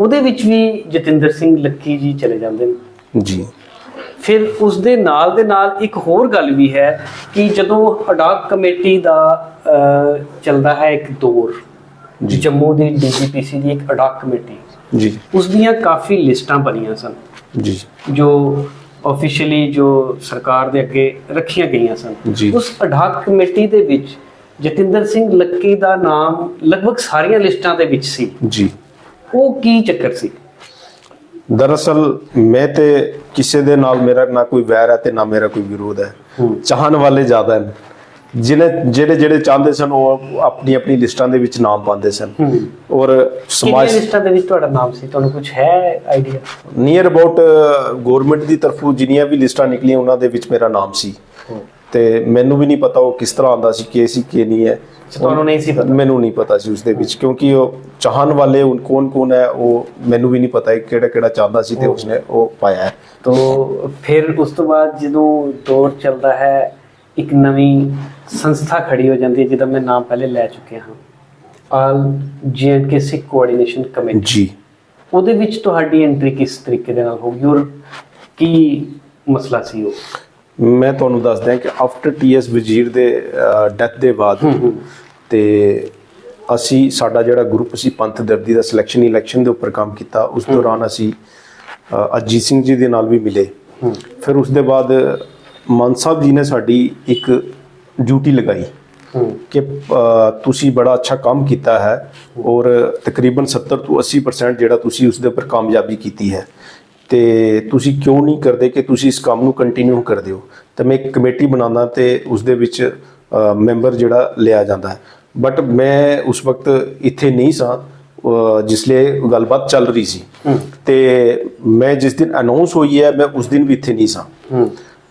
ਉਹਦੇ ਵਿੱਚ ਵੀ ਜਤਿੰਦਰ ਸਿੰਘ ਲੱਕੀ ਜੀ ਚਲੇ ਜਾਂਦੇ ਨੇ। ਜੀ। ਫਿਰ ਉਸ ਦੇ ਨਾਲ ਦੇ ਨਾਲ ਇੱਕ ਹੋਰ ਗੱਲ ਵੀ ਹੈ ਕਿ ਜਦੋਂ ਅਡਾਕ ਕਮੇਟੀ ਦਾ ਚੱਲਦਾ ਹੈ ਇੱਕ ਦੌਰ ਜੀ। ਜੰਮੂ ਦੀ ਡੀਜੀਪੀਸੀ ਦੀ ਇੱਕ ਅਡਾਕ ਕਮੇਟੀ ਜੀ। ਉਸ ਦੀਆਂ ਕਾਫੀ ਲਿਸਟਾਂ ਬਣੀਆਂ ਸਨ। ਜੀ ਜੋ। ਆਫੀਸ਼ੀਅਲੀ ਜੋ ਸਰਕਾਰ ਦੇ ਅੱਗੇ ਰੱਖੀਆਂ ਗਈਆਂ ਸਨ। ਉਸ ਅਡਾਕ ਕਮੇਟੀ ਦੇ ਵਿੱਚ ਜਤਿੰਦਰ ਸਿੰਘ ਲੱਕੀ ਦਾ ਨਾਮ ਲਗਭਗ ਸਾਰੀਆਂ ਲਿਸਟਾਂ ਦੇ ਵਿੱਚ ਸੀ। ਜੀ। ਉਹ ਕੀ ਚੱਕਰ ਸੀ? ਦਰਅਸਲ ਮੈਂ ਤੇ ਕਿਸੇ ਦੇ ਨਾਲ ਮੇਰਾ ਨਾ ਕੋਈ ਵੈਰ ਹੈ ਤੇ ਨਾ ਮੇਰਾ ਕੋਈ ਵਿਰੋਧ ਹੈ। ਚਾਹਣ ਵਾਲੇ ਜ਼ਿਆਦਾ ਹਨ। ਜਿਹਨੇ ਜਿਹੜੇ ਜਿਹੜੇ ਚਾਹੁੰਦੇ ਸਨ ਉਹ ਆਪਣੀ ਆਪਣੀ ਲਿਸਟਾਂ ਦੇ ਵਿੱਚ ਨਾਮ ਪਾਉਂਦੇ ਸਨ। ਔਰ ਸਮਾਜ ਲਿਸਟਾਂ ਦੇ ਵਿੱਚ ਤੁਹਾਡਾ ਨਾਮ ਸੀ? ਤੁਹਾਨੂੰ ਕੁਝ ਹੈ ਆਈਡੀਆ ਨੀਅਰ ਅਬਾਊਟ ਗਵਰਨਮੈਂਟ ਦੀ ਤਰਫੋਂ ਜਿੰਨੀਆਂ ਵੀ ਲਿਸਟਾਂ ਨਿਕਲੀਆਂ ਉਹਨਾਂ ਦੇ ਵਿੱਚ ਮੇਰਾ ਨਾਮ ਸੀ। ਤੇ ਮੈਨੂੰ ਵੀ ਨਹੀਂ ਪਤਾ ਉਹ ਕਿਸ ਤਰ੍ਹਾਂ ਆਉਂਦਾ ਸੀ ਕੀ ਸੀ ਕੀ ਨਹੀਂ ਹੈ। ਤੁਹਾਨੂੰ ਨਹੀਂ ਸੀ ਪਤਾ? ਮੈਨੂੰ ਨਹੀਂ ਪਤਾ ਸੀ ਉਸ ਦੇ ਵਿੱਚ ਕਿਉਂਕਿ ਉਹ ਚਾਹਣ ਵਾਲੇ ਉਹ ਕੌਣ ਕੌਣ ਹੈ ਉਹ ਮੈਨੂੰ ਵੀ ਨਹੀਂ ਪਤਾ ਹੈ ਕਿਹੜਾ ਕਿਹੜਾ ਚਾਹੁੰਦਾ ਸੀ ਤੇ ਉਸਨੇ ਉਹ ਪਾਇਆ ਹੈ। ਤੋ ਫਿਰ ਉਸ ਤੋਂ ਬਾਅਦ ਜਦੋਂ ਦੌਰ ਚੱਲਦਾ ਹੈ ਇੱਕ ਨਵੀਂ ਸੰਸਥਾ ਖੜੀ ਹੋ ਜਾਂਦੀ ਹੈ ਜਿਹਦਾ ਮੈਂ ਨਾਮ ਪਹਿਲੇ ਲੈ ਚੁੱਕਿਆ ਹਾਂ। ਆਲ ਕੇ ਸਿੱਖ ਕੋਆਰਡੀਨੇਸ਼ਨ ਕਮੇਟੀ। ਜੀ। ਉਹਦੇ ਵਿੱਚ ਤੁਹਾਡੀ ਐਂਟਰੀ ਕਿਸ ਤਰੀਕੇ ਦੇ ਨਾਲ ਹੋਗੀ ਔਰ ਕੀ ਮਸਲਾ ਸੀ ਉਹ? ਮੈਂ ਤੁਹਾਨੂੰ ਦੱਸ ਦਿਆਂ ਕਿ ਆਫਟਰ ਟੀਐਸ ਵਜ਼ੀਰ ਦੇ ਡੈਥ ਦੇ ਬਾਅਦ ਤੇ ਅਸੀਂ ਸਾਡਾ ਜਿਹੜਾ ਗਰੁੱਪ ਸੀ ਪੰਥ ਦਰਦੀ ਦਾ ਸਿਲੈਕਸ਼ਨ ਇਲੈਕਸ਼ਨ ਦੇ ਉੱਪਰ ਕੰਮ ਕੀਤਾ ਉਸ ਦੌਰਾਨ ਅਸੀਂ ਅਜੀਤ ਸਿੰਘ ਜੀ ਦੇ ਨਾਲ ਵੀ ਮਿਲੇ। ਫਿਰ ਉਸ ਦੇ ਬਾਅਦ ਮਾਨ ਸਾਹਿਬ ਜੀ ਨੇ ਸਾਡੀ ਇੱਕ ਡਿਊਟੀ ਲਗਾਈ ਕਿ ਤੁਸੀਂ ਬੜਾ ਅੱਛਾ ਕੰਮ ਕੀਤਾ ਹੈ ਔਰ ਤਕਰੀਬਨ 70 ਤੋਂ 80% ਜਿਹੜਾ ਤੁਸੀਂ ਉਸ ਦੇ ਉੱਪਰ ਕਾਮਯਾਬੀ ਕੀਤੀ ਹੈ। ਤੇ ਤੁਸੀਂ ਕਿਉਂ ਨਹੀਂ ਕਰਦੇ ਕਿ ਤੁਸੀਂ ਇਸ ਕੰਮ ਨੂੰ ਕੰਟੀਨਿਊ ਕਰਦੇ ਹੋ? ਤਾਂ ਮੈਂ ਇੱਕ ਕਮੇਟੀ ਬਣਾਉਂਦਾ ਤੇ ਉਸ ਦੇ ਵਿੱਚ ਮੈਂਬਰ ਜਿਹੜਾ ਲਿਆ ਜਾਂਦਾ ਹੈ। ਬਟ ਮੈਂ ਉਸ ਵਕਤ ਇੱਥੇ ਨਹੀਂ ਸਾਂ ਅ, ਜਿਸਲੇ ਗੱਲਬਾਤ ਚੱਲ ਰਹੀ ਸੀ। ਤੇ ਮੈਂ ਜਿਸ ਦਿਨ ਅਨਾਉਂਸ ਹੋਈ ਹੈ ਮੈਂ ਉਸ ਦਿਨ ਵੀ ਇੱਥੇ ਨਹੀਂ ਸਾਂ।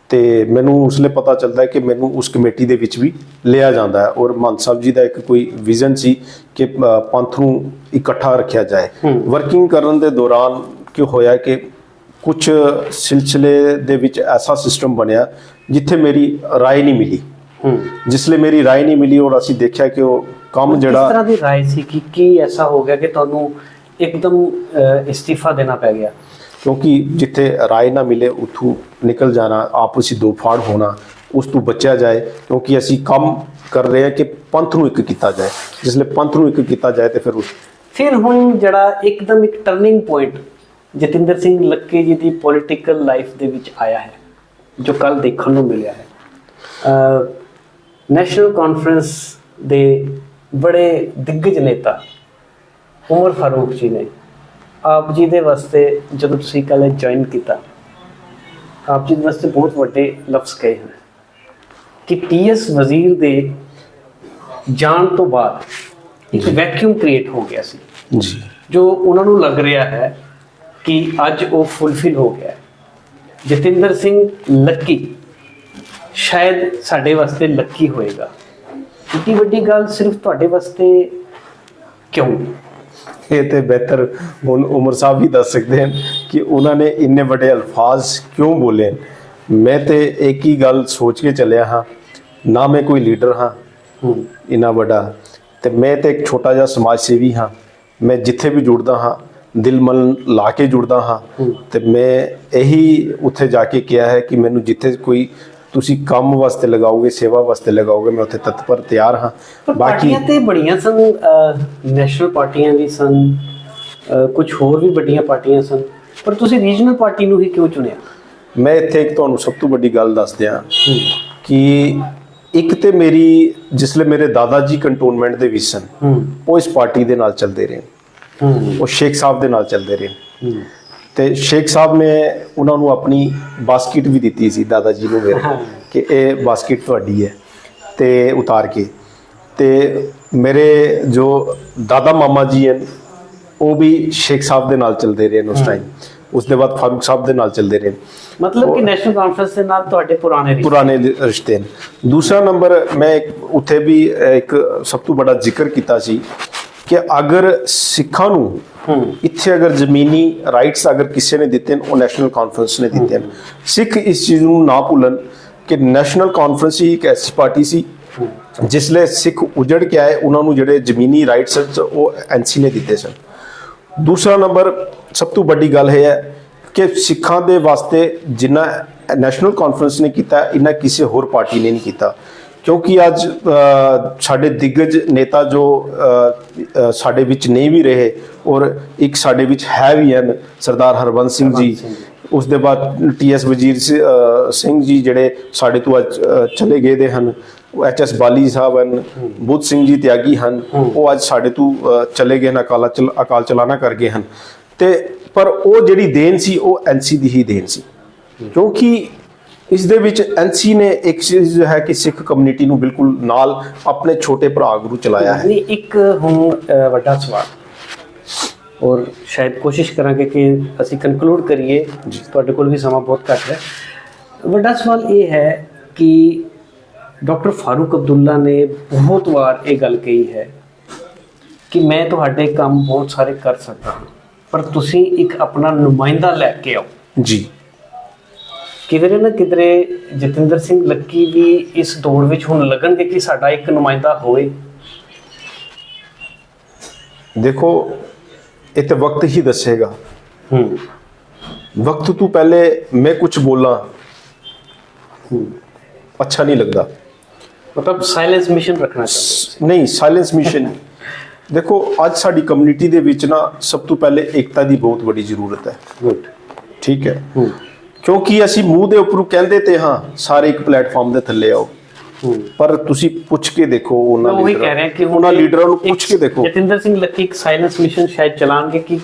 ਤੇ ਮੈਨੂੰ ਉਸਲੇ ਪਤਾ ਚੱਲਦਾ ਹੈ ਕਿ ਮੈਨੂੰ ਉਸ ਕਮੇਟੀ ਦੇ ਵਿੱਚ ਵੀ ਲਿਆ ਜਾਂਦਾ ਹੈ। ਔਰ ਮਾਨ ਸਾਹਿਬ ਜੀ ਦਾ ਇੱਕ ਕੋਈ ਵਿਜ਼ਨ ਸੀ ਕਿ ਪੰਥ ਨੂੰ ਇਕੱਠਾ ਰੱਖਿਆ ਜਾਏ। ਵਰਕਿੰਗ ਕਰਨ ਦੇ ਦੌਰਾਨ ਕੀ ਹੋਇਆ ਕਿ ਕੁਝ ਸਿਲਸਿਲੇ ਦੇ ਵਿੱਚ ਐਸਾ ਸਿਸਟਮ ਬਣਿਆ ਜਿੱਥੇ ਮੇਰੀ رائے ਨਹੀਂ ਮਿਲੀ ਹੂੰ ਜਿਸਲੇ ਮੇਰੀ رائے ਨਹੀਂ ਮਿਲੀ ਔਰ ਅਸੀਂ ਦੇਖਿਆ ਕਿ ਉਹ ਕੰਮ ਕਿਸ ਜਿਹੜਾ ਤਰ੍ਹਾਂ ਦੀ رائے ਸੀ ਕਿ ਕੀ ਐਸਾ ਹੋ ਗਿਆ ਕਿ ਤੁਹਾਨੂੰ ਇੱਕਦਮ ਅਹ, ਇਸਤੀਫਾ ਦੇਣਾ ਪੈ ਗਿਆ ਕਿਉਂਕਿ ਜਿੱਥੇ ਰਾਏ ਨਾ ਮਿਲੇ ਉਥੋਂ ਨਿਕਲ ਜਾਣਾ ਆਪਸੀ ਦੋ ਫਾੜ ਹੋਣਾ ਉਸ ਤੋਂ ਬਚਿਆ ਜਾਏ ਕਿਉਂਕਿ ਅਸੀਂ ਕੰਮ ਕਰ ਰਹੇ ਹਾਂ ਕਿ ਪੰਥ ਨੂੰ ਇੱਕ ਕੀਤਾ ਜਾਏ ਜਿਸ ਲਈ ਪੰਥ ਨੂੰ ਇੱਕ ਕੀਤਾ ਜਾਏ ਤੇ ਫਿਰ ਉਸ ਫਿਰ ਹੁਣ ਜਿਹੜਾ ਇੱਕਦਮ ਇੱਕ ਟਰਨਿੰਗ ਪੁਆਇੰਟ ਜਤਿੰਦਰ ਸਿੰਘ ਲੱਕੀ ਜੀ ਦੀ ਪੋਲਿਟੀਕਲ ਲਾਈਫ ਦੇ ਵਿੱਚ ਆਇਆ ਹੈ ਜੋ ਕੱਲ ਦੇਖਣ ਨੂੰ ਮਿਲਿਆ ਹੈ। ਨੈਸ਼ਨਲ ਕਾਨਫਰੰਸ ਦੇ ਬੜੇ ਦਿੱਗਜ ਨੇਤਾ ਉਮਰ ਫਾਰੂਕ ਜੀ ਨੇ ਆਪ ਜੀ ਦੇ ਵਾਸਤੇ ਜਦੋਂ ਤੁਸੀਂ ਕੱਲ ਜੁਆਇਨ ਕੀਤਾ ਆਪ ਜੀ ਦੇ ਵਾਸਤੇ ਬਹੁਤ ਵੱਡੇ ਲਫ਼ਜ਼ ਕਹੇ ਹਨ ਕਿ ਟੀਐਸ ਵਜ਼ੀਰ ਦੇ ਜਾਣ ਤੋਂ ਬਾਅਦ ਇੱਕ ਵੈਕਿਊਮ ਕ੍ਰੀਏਟ ਹੋ ਗਿਆ ਸੀ। ਜੀ। ਜੋ ਉਹਨਾਂ ਨੂੰ ਲੱਗ ਰਿਹਾ ਹੈ ਕਿ ਅੱਜ ਉਹ ਫੁੱਲਫਿਲ ਹੋ ਗਿਆ ਜਤਿੰਦਰ ਸਿੰਘ ਲੱਕੀ ਸ਼ਾਇਦ ਸਾਡੇ ਵਾਸਤੇ ਲੱਕੀ ਹੋਏਗਾ। ਇੱਡੀ ਵੱਡੀ ਗੱਲ ਸਿਰਫ ਤੁਹਾਡੇ ਵਾਸਤੇ ਕਿਉਂ? ਇਹ ਤੇ ਬਿਹਤਰ ਹੁਣ ਉਮਰ ਸਾਹਿਬ ਵੀ ਦੱਸ ਸਕਦੇ ਹਨ ਕਿ ਉਹਨਾਂ ਨੇ ਇੰਨੇ ਵੱਡੇ ਅਲਫਾਜ਼ ਕਿਉਂ ਬੋਲੇ ਮੈਂ ਤੇ ਇੱਕ ਹੀ ਗੱਲ ਸੋਚ ਕੇ ਚੱਲਿਆ ਹਾਂ ਨਾ ਮੈਂ ਕੋਈ ਲੀਡਰ ਹਾਂ ਹੂੰ। ਇੰਨਾ ਵੱਡਾ ਤੇ ਮੈਂ ਤੇ ਇੱਕ ਛੋਟਾ ਜਿਹਾ ਸਮਾਜ ਸੇਵੀ ਹਾਂ। ਮੈਂ ਜਿੱਥੇ ਵੀ ਜੁੜਦਾ ਹਾਂ ਦਿਲ ਮਨ ਲਾ ਕੇ ਜੁੜਦਾ ਹਾਂ। ਤੇ ਮੈਂ ਇਹੀ ਉੱਥੇ ਜਾ ਕੇ ਕਿਹਾ ਹੈ ਕਿ ਮੈਨੂੰ ਜਿੱਥੇ ਕੋਈ ਤੁਸੀਂ ਕੰਮ ਵਾਸਤੇ ਲਗਾਓਗੇ ਸੇਵਾ ਵਾਸਤੇ ਲਗਾਓਗੇ ਮੈਂ ਉੱਥੇ ਤਤਪਰ ਤਿਆਰ ਹਾਂ। ਬਾਕੀ ਤੇ ਬੜੀਆਂ ਸਨ ਨੈਸ਼ਨਲ ਪਾਰਟੀਆਂ ਵੀ ਸਨ ਕੁਝ ਹੋਰ ਵੀ ਵੱਡੀਆਂ ਪਾਰਟੀਆਂ ਸਨ। ਪਰ ਤੁਸੀਂ ਰੀਜਨਲ ਪਾਰਟੀ ਨੂੰ ਹੀ ਕਿਉਂ ਚੁਣਿਆ? ਮੈਂ ਇੱਥੇ ਇੱਕ ਤੁਹਾਨੂੰ ਸਭ ਤੋਂ ਵੱਡੀ ਗੱਲ ਦੱਸ ਦਿਆਂ ਕਿ ਇੱਕ ਤੇ ਮੇਰੀ ਜਿਸਲੇ ਮੇਰੇ ਦਾਦਾ ਜੀ ਕੰਟੋਨਮੈਂਟ ਦੇ ਵਿੱਚ ਸਨ ਉਹ ਇਸ ਪਾਰਟੀ ਦੇ ਨਾਲ ਚੱਲਦੇ ਰਹੇ। ਉਹ ਸ਼ੇਖ ਸਾਹਿਬ ਦੇ ਨਾਲ ਚੱਲਦੇ ਰਹੇ। ਤੇ ਸ਼ੇਖ ਸਾਹਿਬ ਨੇ ਉਹਨਾਂ ਨੂੰ ਆਪਣੀ ਬਾਸਕਟ ਵੀ ਦਿੱਤੀ ਸੀ ਦਾਦਾ ਜੀ ਨੂੰ ਮੇਰੇ। ਕਿ ਇਹ ਬਾਸਕਟ ਤੁਹਾਡੀ ਹੈ। ਤੇ ਉਤਾਰ ਕੇ। ਤੇ ਮੇਰੇ ਜੋ ਦਾਦਾ ਮਾਮਾ ਜੀ ਹਨ ਉਹ ਵੀ ਸ਼ੇਖ ਸਾਹਿਬ ਦੇ ਨਾਲ ਚੱਲਦੇ ਰਹੇ ਨੇ ਉਸ ਟਾਈਮ ਉਸ ਦੇ ਬਾਅਦ ਫਾਰੂਕ ਸਾਹਿਬ ਦੇ ਨਾਲ ਚੱਲਦੇ ਰਹੇ। ਮਤਲਬ ਕਿ ਨੈਸ਼ਨਲ ਕਾਨਫਰੰਸ ਦੇ ਨਾਲ ਤੁਹਾਡੇ ਪੁਰਾਣੇ ਰਿਸ਼ਤੇ। ਪੁਰਾਣੇ ਰਿਸ਼ਤੇ ਨੇ। ਦੂਸਰਾ ਨੰਬਰ ਮੈਂ ਉੱਥੇ ਵੀ ਇੱਕ ਸਭ ਤੋਂ ਬੜਾ ਜ਼ਿਕਰ ਕੀਤਾ ਸੀ। ਕਿ ਅਗਰ ਸਿੱਖਾਂ ਨੂੰ ਇੱਥੇ ਅਗਰ ਜ਼ਮੀਨੀ ਰਾਈਟਸ ਅਗਰ ਕਿਸੇ ਨੇ ਦਿੱਤੇ ਨੇ ਉਹ ਨੈਸ਼ਨਲ ਕਾਨਫਰੰਸ ਨੇ ਦਿੱਤੇ ਨੇ। ਸਿੱਖ ਇਸ ਚੀਜ਼ ਨੂੰ ਨਾ ਭੁੱਲਣ ਕਿ ਨੈਸ਼ਨਲ ਕਾਨਫਰੰਸ ਹੀ ਇੱਕ ਐਸੀ ਪਾਰਟੀ ਸੀ ਜਿਸ ਲਈ ਸਿੱਖ ਉਜੜ ਕੇ ਆਏ ਉਹਨਾਂ ਨੂੰ ਜਿਹੜੇ ਜ਼ਮੀਨੀ ਰਾਈਟਸ ਉਹ ਐਨਸੀ ਨੇ ਦਿੱਤੇ ਸਨ। ਦੂਸਰਾ ਨੰਬਰ ਸਭ ਤੋਂ ਵੱਡੀ ਗੱਲ ਇਹ ਹੈ ਕਿ ਸਿੱਖਾਂ ਦੇ ਵਾਸਤੇ ਜਿੰਨਾ ਨੈਸ਼ਨਲ ਕਾਨਫਰੰਸ ਨੇ ਕੀਤਾ ਇੰਨਾ ਕਿਸੇ ਹੋਰ ਪਾਰਟੀ ਨੇ ਨਹੀਂ ਕੀਤਾ। ਕਿਉਂਕਿ ਅੱਜ ਸਾਡੇ ਦਿੱਗਜ ਨੇਤਾ ਜੋ ਸਾਡੇ ਵਿੱਚ ਨਹੀਂ ਵੀ ਰਹੇ ਔਰ ਇੱਕ ਸਾਡੇ ਵਿੱਚ ਹੈ ਵੀ ਹਨ ਸਰਦਾਰ ਹਰਬੰਸ ਸਿੰਘ ਜੀ। ਉਸ ਦੇ ਬਾਅਦ ਟੀਐਸ ਵਜ਼ੀਰ ਸਿੰਘ ਜੀ ਜਿਹੜੇ ਸਾਡੇ ਤੋਂ ਅੱਜ ਚਲੇ ਗਏ ਦੇ ਹਨ। ਐਚਐਸ ਬਾਲੀ ਸਾਹਿਬ ਹਨ ਬੁੱਧ ਸਿੰਘ ਜੀ ਤਿਆਗੀ ਹਨ। ਉਹ ਅੱਜ ਸਾਡੇ ਤੋਂ ਚਲੇ ਗਏ ਹਨ ਅਕਾਲਾ ਚਲ ਅਕਾਲ ਚਲਾਣਾ ਕਰ ਗਏ ਹਨ। ਤੇ ਪਰ ਉਹ ਜਿਹੜੀ ਦੇਣ ਸੀ ਉਹ ਐਨਸੀ ਦੀ ਹੀ ਦੇਣ ਸੀ। ਕਿਉਂਕਿ ਇਸ ਦੇ ਵਿੱਚ ਐਨਸੀ ਨੇ ਇੱਕ ਚੀਜ਼ ਹੈ ਕਿ ਸਿੱਖ ਕਮਿਊਨਿਟੀ ਨੂੰ ਬਿਲਕੁਲ ਨਾਲ ਆਪਣੇ ਛੋਟੇ ਭਰਾ ਗੁਰੂ ਚਲਾਇਆ ਹੈ। ਨਹੀਂ ਇੱਕ ਹੁਣ ਵੱਡਾ ਸਵਾਲ। ਔਰ ਸ਼ਾਇਦ ਕੋਸ਼ਿਸ਼ ਕਰਾਂਗੇ ਕਿ ਅਸੀਂ ਕਨਕਲੂਡ ਕਰੀਏ। ਤੁਹਾਡੇ ਕੋਲ ਵੀ ਸਮਾਂ ਬਹੁਤ ਘੱਟ ਹੈ। ਵੱਡਾ ਸਵਾਲ ਇਹ ਹੈ ਕਿ ਡਾਕਟਰ ਫਾਰੂਕ ਅਬਦੁੱਲਾ ਨੇ ਬਹੁਤ ਵਾਰ ਇਹ ਗੱਲ ਕਹੀ ਹੈ ਕਿ ਮੈਂ ਤੁਹਾਡੇ ਕੰਮ ਬਹੁਤ ਸਾਰੇ ਕਰ ਸਕਦਾ ਹਾਂ ਪਰ ਤੁਸੀਂ ਇੱਕ ਆਪਣਾ ਨੁਮਾਇੰਦਾ ਲੈ ਕੇ ਆਓ। ਜੀ। ਕਿਧਰੇ ਨਾ ਕਿਧਰੇ ਜਤਿੰਦਰ ਸਿੰਘ ਲੱਕੀ ਵੀ ਇਸ ਦੌੜ ਵਿੱਚ ਹੁਣ ਲੱਗਣਗੇ ਕਿ ਸਾਡਾ ਇੱਕ ਨੁਮਾਇੰਦਾ ਹੋਵੇ। ਦੇਖੋ ਇਹ ਤੇ ਵਕਤ ਹੀ ਦੱਸੇਗਾ। ਹੂੰ। ਵਕਤ ਤੋਂ ਪਹਿਲੇ ਮੈਂ ਕੁਝ ਬੋਲਾਂ। ਹੂੰ। ਅੱਛਾ ਨਹੀਂ ਲੱਗਦਾ। ਮਤਲਬ ਸਾਇਲੈਂਸ ਮਿਸ਼ਨ ਰੱਖਣਾ ਚਾਹੁੰਦੇ ਨਹੀਂ ਸਾਇਲੈਂਸ ਮਿਸ਼ਨ ਦੇਖੋ ਅੱਜ ਸਾਡੀ ਕਮਿਊਨਿਟੀ ਦੇ ਵਿੱਚ ਨਾ ਸਭ ਤੋਂ ਪਹਿਲੇ ਏਕਤਾ ਦੀ ਬਹੁਤ ਵੱਡੀ ਜ਼ਰੂਰਤ ਹੈ। ਗੁੱਡ ਠੀਕ ਹੈ। ਹੂੰ। ਕਿਉਂਕਿ ਅਸੀਂ ਮੂੰਹ ਦੇ ਉੱਪਰੋਂ ਕਹਿੰਦੇ ਤੇ ਹਾਂ ਸਾਰੇ ਇੱਕ ਪਲੇਟਫਾਰਮ ਦੇ ਥੱਲੇ ਆਓ। ਪਰ ਤੁਸੀਂ ਪੁੱਛ ਕੇ ਦੇਖੋ ਉਹਨਾਂ ਉਹੀ ਲੀਡਰਾਂ- ਕਹਿ ਰਿਹਾ ਕਿ ਉਹਨਾਂ ਲੀਡਰਾਂ ਨੂੰ ਪੁੱਛ ਕੇ ਦੇਖੋ। ਜਤਿੰਦਰ ਸਿੰਘ ਲੱਕੀ ਇੱਕ ਸਾਇਲੈਂਸ ਮਿਸ਼ਨ ਸ਼ਾਇਦ ਚਲਾਣਗੇ ਕਿ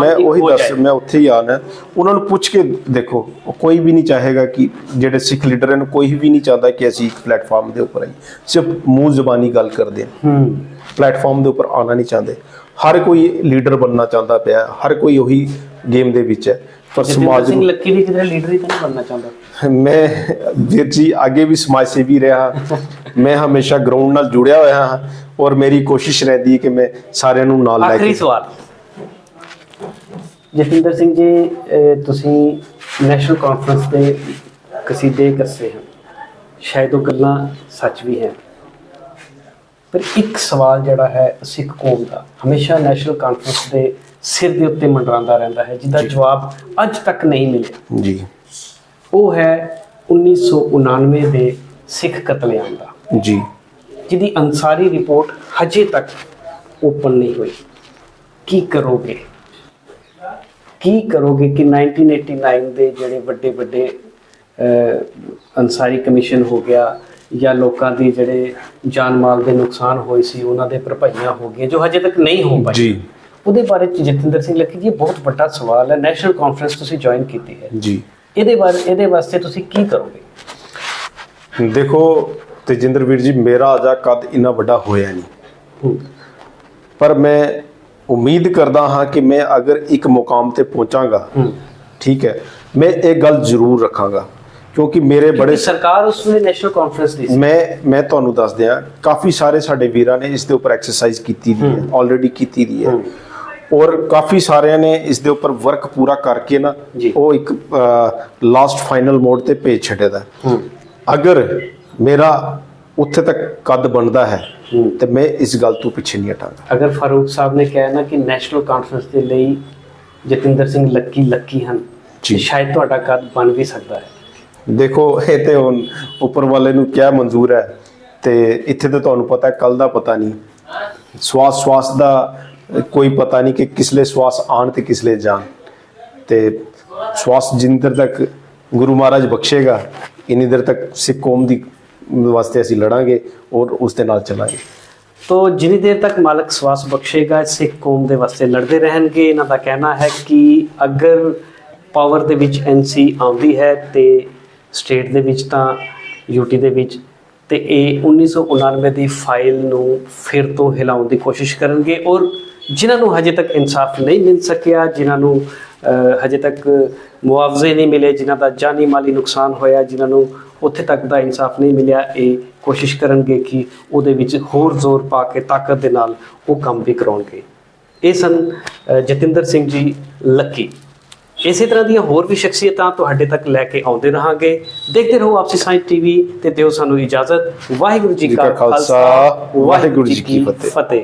ਮੈਂ ਉਹੀ ਦੱਸ। ਮੈਂ ਉੱਥੇ ਹੀ ਆਣਾ ਉਹਨਾਂ ਨੂੰ ਪੁੱਛ ਕੇ ਦੇਖੋ। ਕੋਈ ਵੀ ਨਹੀਂ ਚਾਹੇਗਾ ਕਿ ਜਿਹੜੇ ਸਿੱਖ ਲੀਡਰ ਹਨ ਕੋਈ ਵੀ ਨਹੀਂ ਚਾਹਦਾ ਕਿ ਅਸੀਂ ਇੱਕ ਪਲੇਟਫਾਰਮ ਦੇ ਉੱਪਰ ਆਈਏ। ਸਿਰਫ ਮੂੰਹ ਜ਼ਬਾਨੀ ਗੱਲ ਕਰਦੇ ਹਾਂ। ਪਲੇਟਫਾਰਮ ਦੇ ਉੱਪਰ ਆਉਣਾ ਨਹੀਂ ਚਾਹੁੰਦੇ। ਹਰ ਕੋਈ ਲੀਡਰ ਬਣਨਾ ਚਾਹੁੰਦਾ ਪਿਆ। ਹਰ ਕੋਈ ਉਹੀ ਗੇਮ ਦੇ ਵਿੱਚ ਹੈ। ਪਰ ਸਮਾਜ ਸਿੰਘ ਲੱਕੀ ਵੀ ਕਿਧਰੇ ਲੀਡਰ ਹੀ ਤਾਂ ਨਹੀਂ ਬਣਨਾ ਚਾਹੁੰਦਾ। ਮੈਂ ਵੀਰ ਜੀ ਅੱਗੇ ਵੀ ਸਮਾਜ ਸੇਵੀ ਰਿਹਾ। ਮੈਂ ਹਮੇਸ਼ਾ ਗਰਾਊਂਡ ਨਾਲ ਜੁੜਿਆ ਹੋਇਆ ਹਾਂ ਔਰ ਮੇਰੀ ਕੋਸ਼ਿਸ਼ ਰਹਿੰਦੀ ਹੈ ਕਿ ਮੈਂ ਸਾਰਿਆਂ ਨੂੰ ਨਾਲ ਲੈ ਆਖਰੀ ਕੇ ਸਵਾਲ। ਜਤਿੰਦਰ ਸਿੰਘ ਜੀ ਤੁਸੀਂ ਨੈਸ਼ਨਲ ਕਾਨਫਰੰਸ ਦੇ ਕਸੀਦੇ ਕੱਸੇ ਹਨ ਸ਼ਾਇਦ ਉਹ ਗੱਲਾਂ ਸੱਚ ਵੀ ਹੈ। ਪਰ ਇੱਕ ਸਵਾਲ ਜਿਹੜਾ ਹੈ ਸਿੱਖ ਕੌਮ ਦਾ। ਹਮੇਸ਼ਾ ਨੈਸ਼ਨਲ ਕਾਨਫਰੰਸ ਦੇ ਸਿਰ ਦੇ ਉੱਤੇ ਮੰਡਰਾਉਂਦਾ ਰਹਿੰਦਾ ਹੈ ਜਿਹਦਾ ਜਵਾਬ ਅੱਜ ਤੱਕ ਨਹੀਂ ਮਿਲਿਆ। ਜੀ। ਉਹ ਹੈ 1999 ਦੇ ਸਿੱਖ ਕਤਲੇਆਮ ਦਾ। ਜੀ। ਜਿਹਦੀ ਅਨਸਾਰੀ ਰਿਪੋਰਟ ਹਜੇ ਤੱਕ ਓਪਨ ਨਹੀਂ ਹੋਈ। ਕੀ ਕਰੋਗੇ? ਕੀ ਕਰੋਗੇ ਕਿ 1989 ਦੇ ਜਿਹੜੇ ਵੱਡੇ ਵੱਡੇ ਅਨਸਾਰੀ ਕਮਿਸ਼ਨ ਹੋ ਗਿਆ ਜਾਂ ਲੋਕਾਂ ਦੀ ਜਿਹੜੇ ਜਾਨ ਮਾਲ ਦੇ ਨੁਕਸਾਨ ਹੋਏ ਸੀ ਉਹਨਾਂ ਦੇ ਭਰਪਾਈਆਂ ਹੋ ਗਈਆਂ ਜੋ ਹਜੇ ਤੱਕ ਨਹੀਂ ਹੋ ਪਾਈ ਜੀ। ਉਹਦੇ ਬਾਰੇ ਚ ਜਤਿੰਦਰ ਸਿੰਘ ਲੱਕੀ ਜੀ ਬਹੁਤ ਵੱਡਾ ਸਵਾਲ ਹੈ। ਨੈਸ਼ਨਲ ਕਾਨਫਰੰਸ ਤੁਸੀਂ ਜੁਆਇਨ ਕੀਤੀ ਹੈ। ਜੀ। ਇਹਦੇ ਬਾਰੇ ਇਹਦੇ ਵਾਸਤੇ ਤੁਸੀਂ ਕੀ ਕਰੋਗੇ? ਦੇਖੋ ਤੇਜਿੰਦਰ ਵੀਰ ਜੀ ਮੇਰਾ ਅਜਾ ਕੱਦ ਇੰਨਾ ਵੱਡਾ ਹੋਇਆ ਨਹੀਂ। ਪਰ ਮੈਂ ਉਮੀਦ ਕਰਦਾ ਹਾਂ ਕਿ ਮੈਂ ਅਗਰ ਇੱਕ ਮੁਕਾਮ ਤੇ ਪਹੁੰਚਾਂਗਾ ਠੀਕ ਹੈ ਮੈਂ ਇਹ ਗੱਲ ਜ਼ਰੂਰ ਰੱਖਾਂਗਾ। ਕਿਉਂਕਿ ਮੇਰੇ ਬੜੇ ਸਰਕਾਰ ਉਸ ਵੇਲੇ ਨੈਸ਼ਨਲ ਕਾਨਫਰੰਸ ਦੀ ਸੀ। ਮੈਂ ਮੈਂ ਤੁਹਾਨੂੰ ਦੱਸ ਦਿਆਂ ਕਾਫੀ ਸਾਰੇ ਸਾਡੇ ਵੀਰਾਂ ਨੇ ਇਸ ਦੇ ਉੱਪਰ ਐਕਸਰਸਾਈਜ਼ ਕੀਤੀ ਦੀ ਹੈ ਆਲਰੇਡੀ ਕੀਤੀ ਦੀ ਹੂੰ। ਔਰ ਕਾਫੀ ਸਾਰਿਆਂ ਨੇ ਇਸ ਦੇ ਉੱਪਰ ਵਰਕ ਪੂਰਾ ਕਰਕੇ ਨਾ। ਉਹ ਇੱਕ ਲਾਸਟ ਫਾਈਨਲ ਮੋਡ ਤੇ ਭੇਜ ਛੱਡਿਆ ਦਾ ਅਗਰ ਮੇਰਾ ਉੱਥੇ ਤੱਕ ਕੱਦ ਬਣਦਾ ਹੈ। ਤੇ ਮੈਂ ਇਸ ਗੱਲ ਤੋਂ ਪਿੱਛੇ ਨਹੀਂ ਹਟਾਂਗਾ ਅਗਰ ਫਾਰੂਕ ਸਾਹਿਬ ਨੇ ਕਿਹਾ ਨਾ ਕਿ ਨੈਸ਼ਨਲ ਕਾਨਫਰੰਸ ਦੇ ਲਈ ਜਤਿੰਦਰ ਸਿੰਘ ਲੱਕੀ ਲੱਕੀ ਹਨ ਜੀ। ਸ਼ਾਇਦ ਤੁਹਾਡਾ ਕੱਦ ਬਣ ਵੀ ਸਕਦਾ ਹੈ ਦੇਖੋ ਇਹ ਤੇ ਹੁਣ ਉੱਪਰ ਵਾਲੇ ਨੂੰ ਕਿਆ ਮਨਜ਼ੂਰ ਹੈ ਤੇ ਇੱਥੇ ਤੇ ਤੁਹਾਨੂੰ ਪਤਾ ਹੈ ਕੱਲ ਦਾ ਪਤਾ ਨਹੀਂ ਸਵਾਸ ਸਵਾਸ ਦਾ ਕੋਈ ਪਤਾ ਨਹੀਂ ਕਿ ਕਿਸਲੇ ਸਵਾਸ ਆਣ ਤੇ ਕਿਸਲੇ ਜਾਣ। ਤੇ ਸਵਾਸ ਜਿੰਦਰ ਤੱਕ ਗੁਰੂ ਮਹਾਰਾਜ ਬਖਸ਼ੇਗਾ, ਇਨੀ ਦੇਰ ਤੱਕ ਸਿੱਖ ਕੌਮ ਦੀ ਵਾਸਤੇ ਅਸੀਂ ਲੜਾਂਗੇ ਔਰ ਉਸ ਦੇ ਨਾਲ ਚੱਲਾਂਗੇ। ਤੋ ਜਿੰਨੀ ਦੇਰ ਤੱਕ ਮਾਲਕ ਸਵਾਸ ਬਖਸ਼ੇਗਾ, ਸਿੱਖ ਕੌਮ ਦੇ ਵਾਸਤੇ ਲੜਦੇ ਰਹਿਣਗੇ, ਇਹਨਾਂ ਦਾ ਕਹਿਣਾ ਹੈ ਕਿ ਅਗਰ ਪਾਵਰ ਦੇ ਵਿੱਚ ਐਨਸੀ ਆਉਂਦੀ ਹੈ ਤੇ ਸਟੇਟ ਦੇ ਵਿੱਚ ਤਾਂ ਯੂਟੀ ਦੇ ਵਿੱਚ, ਤੇ ਇਹ 1999 ਦੀ ਫਾਈਲ ਨੂੰ ਫਿਰ ਤੋਂ ਹਿਲਾਉਣ ਦੀ ਕੋਸ਼ਿਸ਼ ਕਰਨਗੇ ਔਰ ਜਿਨ੍ਹਾਂ ਨੂੰ ਹਜੇ ਤੱਕ ਇਨਸਾਫ ਨਹੀਂ ਮਿਲ ਸਕਿਆ ਜਿਨ੍ਹਾਂ ਨੂੰ ਹਜੇ ਤੱਕ ਮੁਆਵਜ਼ੇ ਨਹੀਂ ਮਿਲੇ ਜਿਨ੍ਹਾਂ ਦਾ ਜਾਨੀ ਮਾਲੀ ਨੁਕਸਾਨ ਹੋਇਆ ਜਿਨ੍ਹਾਂ ਨੂੰ ਉੱਥੇ ਤੱਕ ਦਾ ਇਨਸਾਫ ਨਹੀਂ ਮਿਲਿਆ ਇਹ ਕੋਸ਼ਿਸ਼ ਕਰਨਗੇ ਕਿ ਉਹਦੇ ਵਿੱਚ ਹੋਰ ਜ਼ੋਰ ਪਾ ਕੇ ਤਾਕਤ ਦੇ ਨਾਲ ਉਹ ਕੰਮ ਵੀ ਕਰਾਉਣਗੇ। ਇਹ ਸਨ ਜਤਿੰਦਰ ਸਿੰਘ ਜੀ ਲੱਕੀ। ਇਸੇ ਤਰ੍ਹਾਂ ਦੀਆਂ ਹੋਰ ਵੀ ਸ਼ਖਸੀਅਤਾਂ ਤੁਹਾਡੇ ਤੱਕ ਲੈ ਕੇ ਆਉਂਦੇ ਰਹਾਂਗੇ। ਦੇਖਦੇ ਰਹੋ ਆਪਸੀ ਸਾਇੰਸ ਟੀਵੀ ਤੇ ਦਿਓ ਸਾਨੂੰ ਇਜਾਜ਼ਤ। ਵਾਹਿਗੁਰੂ ਜੀ ਕਾ ਖਾਲਸਾ ਵਾਹਿਗੁਰੂ ਜੀ ਕੀ ਫਤਿਹ।